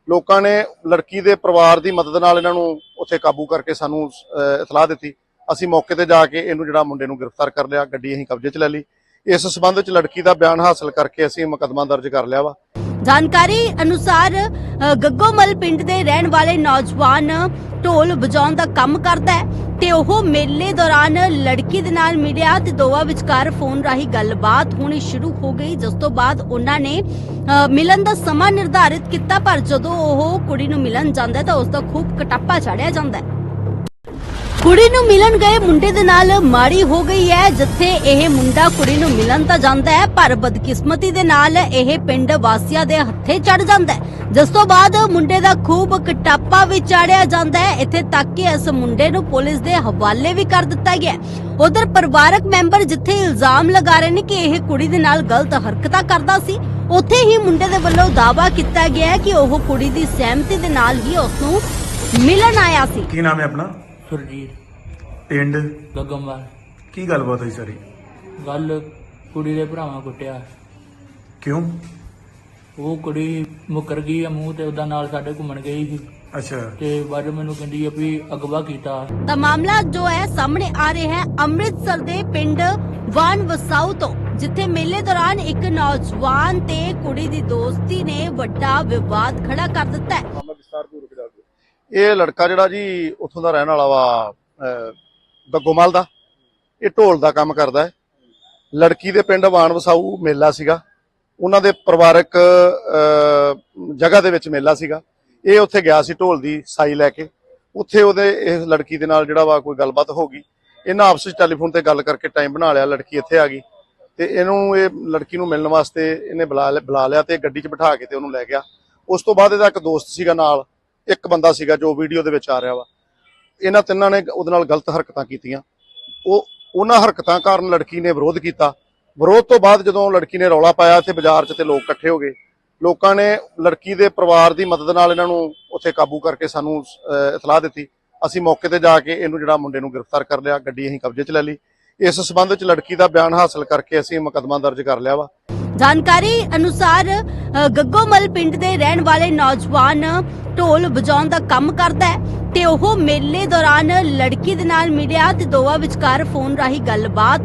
ਲੋਕਾਂ ਨੇ ਲੜਕੀ ਦੇ ਪਰਿਵਾਰ ਦੀ ਮਦਦ ਨਾਲ ਇਹਨਾਂ ਨੂੰ ਉੱਥੇ ਕਾਬੂ ਕਰਕੇ ਸਾਨੂੰ ਅਹ, ਇਤਲਾਹ ਦਿੱਤੀ। ਅਸੀਂ ਮੌਕੇ ਤੇ ਜਾ ਕੇ ਇਹਨੂੰ ਜਿਹੜਾ ਮੁੰਡੇ ਨੂੰ ਗ੍ਰਿਫਤਾਰ ਕਰ ਲਿਆ ਗੱਡੀ ਅਸੀਂ ਕਬਜ਼ੇ 'ਚ ਲੈ ਲਈ। ਇਸ ਸਬੰਧ ਵਿੱਚ ਲੜਕੀ ਦਾ ਬਿਆਨ ਹਾਸਲ ਕਰਕੇ ਅਸੀਂ ਮੁਕੱਦਮਾ ਦਰਜ ਕਰ ਲਿਆ ਵਾ। ਜਾਣਕਾਰੀ ਅਨੁਸਾਰ ਗੱਗੋਮਲ ਪਿੰਡ ਦੇ ਰਹਿਣ ਵਾਲੇ ਨੌਜਵਾਨ ਢੋਲ ਵਜਾਉਣ ਦਾ ਕੰਮ ਕਰਦਾ ਹੈ ਤੇ ਉਹ ਮੇਲੇ ਦੌਰਾਨ ਲੜਕੀ ਦੇ ਨਾਲ ਮਿਲਿਆ ਤੇ ਦੋਵਾਂ ਵਿਚਕਾਰ ਫੋਨ ਰਾਹੀਂ ਗੱਲਬਾਤ ਹੋਣੀ ਸ਼ੁਰੂ ਹੋ ਗਈ, ਜਿਸ ਤੋਂ ਬਾਅਦ ਉਹਨਾਂ ਨੇ ਮਿਲਣ ਦਾ ਸਮਾਂ ਨਿਰਧਾਰਿਤ ਕੀਤਾ, ਪਰ ਜਦੋਂ ਉਹ ਕੁੜੀ ਨੂੰ ਮਿਲਣ ਜਾਂਦਾ ਤਾਂ ਉਸ ਦਾ ਖੂਬ ਕਟਾਪਾ ਚੜਿਆ ਜਾਂਦਾ ਹੈ। ਕੁੜੀ ਨੂੰ ਮਿਲਣ ਗਏ ਮੁੰਡੇ ਦੇ ਨਾਲ ਮਾੜੀ ਹੋ ਗਈ ਹੈ, ਜਿੱਥੇ ਇਹ ਮੁੰਡਾ ਕੁੜੀ ਨੂੰ ਮਿਲਣ ਤਾਂ ਜਾਂਦਾ ਹੈ, ਪਰ ਬਦਕਿਸਮਤੀ ਦੇ ਨਾਲ ਇਹ ਪਿੰਡ ਵਾਸੀਆਂ ਦੇ ਹੱਥੇ ਚੜ ਜਾਂਦਾ ਹੈ। ਜਿਸ ਤੋਂ ਬਾਅਦ ਮੁੰਡੇ ਦਾ ਖੂਬ ਕਟਾਪਾ ਵੀ ਚਾੜਿਆ ਜਾਂਦਾ ਹੈ। ਇੱਥੇ ਤੱਕ ਕਿ ਇਸ ਮੁੰਡੇ ਨੂੰ ਪੁਲਿਸ ਦੇ ਹਵਾਲੇ ਵੀ ਕਰ ਦਿੱਤਾ ਗਿਆ ਉਧਰ ਪਰਿਵਾਰਕ ਮੈਂਬਰ ਜਿੱਥੇ ਇਲਜ਼ਾਮ ਲਗਾ ਰਹੇ ਨੇ ਕਿ ਇਹ ਕੁੜੀ ਦੇ ਨਾਲ ਗਲਤ ਹਰਕਤਾਂ ਕਰਦਾ ਸੀ, ਉੱਥੇ ਹੀ ਮੁੰਡੇ ਦੇ ਵੱਲੋਂ ਦਾਵਾ ਕੀਤਾ ਗਿਆ ਹੈ ਕਿ ਉਹ ਕੁੜੀ ਦੀ ਸਹਿਮਤੀ ਦੇ ਨਾਲ ਹੀ ਉਸ ਨੂੰ ਮਿਲਣ ਆਇਆ ਸੀ। ਕੀ ਨਾਮ ਹੈ ਆਪਣਾ? ਸੁਰਜੀਤ ਪਿੰਡ? ਗੱਗਮਵਾਲ ਕੀ ਗੱਲਬਾਤ ਹੋਈ ਸਾਰੀ? ਗੱਲ ਕੁੜੀ ਦੇ ਭਰਾਵਾਂ ਕੁੱਟਿਆ। ਕਿਉਂ? ਉਹ ਕੁੜੀ ਮੁਕਰ ਗਈ ਆ ਮੂੰਹ ਤੇ ਉਹਦਾ ਨਾਲ ਸਾਡੇ ਘੁੰਮਣ ਗਈ ਸੀ। ਅੱਛਾ। ਤੇ ਬਾਅਦ ਮੈਨੂੰ ਕਹਿੰਦੀ ਆ ਵੀ ਅਗਵਾ ਕੀਤਾ। ਤਾਂ ਮਾਮਲਾ ਜੋ ਹੈ ਸਾਹਮਣੇ ਆ ਰਿਹਾ ਹੈ ਅੰਮ੍ਰਿਤਸਰ ਦੇ ਪਿੰਡ ਵਾਨ ਵਸਾਊ ਤੋਂ ਜਿੱਥੇ ਮੇਲੇ ਦੌਰਾਨ ਇੱਕ ਨੌਜਵਾਨ ਤੇ ਕੁੜੀ ਦੀ ਦੋਸਤੀ ਨੇ ਵੱਡਾ ਵਿਵਾਦ ਖੜਾ ਕਰ ਦਿੱਤਾ ਹੈ ਮਾਮਲਾ ਵਿਸਤਾਰਪੂਰਵਕ ਦੱਸ ਦਿਓ ਇਹ ਲੜਕਾ ਜਿਹੜਾ ਜੀ ਉੱਥੋਂ ਦਾ ਰਹਿਣ ਵਾਲਾ ਵਾ ਅਹ, ਗੱਗੋਮਲ ਦਾ ਇਹ ਢੋਲ ਦਾ ਕੰਮ ਕਰਦਾ ਹੈ। ਲੜਕੀ ਦੇ ਪਿੰਡ ਵਾਣ ਵਸਾਊ ਮੇਲਾ ਸੀਗਾ। ਉਹਨਾਂ ਦੇ ਪਰਿਵਾਰਕ ਜਗ੍ਹਾ ਦੇ ਵਿੱਚ ਮੇਲਾ ਸੀਗਾ। ਇਹ ਉੱਥੇ ਗਿਆ ਸੀ ਢੋਲ ਦੀ ਸਾਈ ਲੈ ਕੇ। ਉੱਥੇ ਉਹਦੇ ਇਸ ਲੜਕੀ ਦੇ ਨਾਲ ਜਿਹੜਾ ਵਾ ਕੋਈ ਗੱਲਬਾਤ ਹੋ ਗਈ। ਇਹਨਾਂ ਆਪਸ ਵਿੱਚ ਟੈਲੀਫੋਨ ਤੇ ਗੱਲ ਕਰਕੇ ਟਾਈਮ ਬਣਾ ਲਿਆ ਲੜਕੀ ਇੱਥੇ ਆ ਗਈ। ਤੇ ਇਹਨੂੰ ਇਹ ਲੜਕੀ ਨੂੰ ਮਿਲਣ ਵਾਸਤੇ ਇਹਨੇ ਬੁਲਾ ਲਿਆ- ਬੁਲਾ ਲਿਆ ਤੇ ਗੱਡੀ 'ਚ ਬਿਠਾ ਕੇ ਤੇ ਉਹਨੂੰ ਲੈ ਗਿਆ। ਉਸ ਤੋਂ ਬਾਅਦ ਇਹਦਾ ਇੱਕ ਦੋਸਤ ਸੀਗਾ ਨਾਲ। ਇੱਕ ਬੰਦਾ ਸੀਗਾ ਜੋ ਵੀਡੀਓ ਦੇ ਵਿੱਚ ਆ ਰਿਹਾ ਵਾ। ਇਹਨਾਂ ਤਿੰਨਾਂ ਨੇ ਉਹਦੇ ਨਾਲ ਗਲਤ ਹਰਕਤਾਂ ਕੀਤੀਆਂ। ਉਹ ਉਹਨਾਂ ਹਰਕਤਾਂ ਕਾਰਨ ਲੜਕੀ ਨੇ ਵਿਰੋਧ ਕੀਤਾ। ਵਿਰੋਧ ਤੋਂ ਬਾਅਦ ਜਦੋਂ ਲੜਕੀ ਨੇ ਰੌਲਾ ਪਾਇਆ ਤੇ ਬਾਜ਼ਾਰ 'ਚ ਤੇ ਲੋਕ ਇਕੱਠੇ ਹੋ ਗਏ। ਲੋਕਾਂ ਨੇ ਲੜਕੀ ਦੇ ਪਰਿਵਾਰ ਦੀ ਮਦਦ ਨਾਲ ਇਹਨਾਂ ਨੂੰ ਉੱਥੇ ਕਾਬੂ ਕਰਕੇ ਸਾਨੂੰ ਇਤਲਾਹ ਦਿੱਤੀ। ਅਸੀਂ ਮੌਕੇ ਤੇ ਜਾ ਕੇ ਇਹਨੂੰ ਜਿਹੜਾ ਮੁੰਡੇ ਨੂੰ ਗ੍ਰਿਫਤਾਰ ਕਰ ਲਿਆ, ਗੱਡੀ ਅਸੀਂ ਕਬਜ਼ੇ 'ਚ ਲੈ ਲਈ। ਇਸ ਸਬੰਧ 'ਚ ਲੜਕੀ ਦਾ ਬਿਆਨ ਹਾਸਲ ਕਰਕੇ ਅਸੀਂ ਮੁਕੱਦਮਾ ਦਰਜ ਕਰ ਲਿਆ ਵਾ। ਜਾਣਕਾਰੀ ਅਨੁਸਾਰ ਗੱਗੋਮਲ ਪਿੰਡ ਦੇ ਰਹਿਣ ਵਾਲੇ ਨੌਜਵਾਨ ਢੋਲ ਵਜਾਉਣ ਦਾ ਕੰਮ ਕਰਦਾ ਹੈ ਤੇ ਉਹ ਮੇਲੇ ਦੌਰਾਨ ਲੜਕੀ ਦੇ ਨਾਲ ਮਿਲਿਆ ਤੇ ਦੋਵਾਂ ਵਿਚਕਾਰ ਫੋਨ ਰਾਹੀਂ ਗੱਲਬਾਤ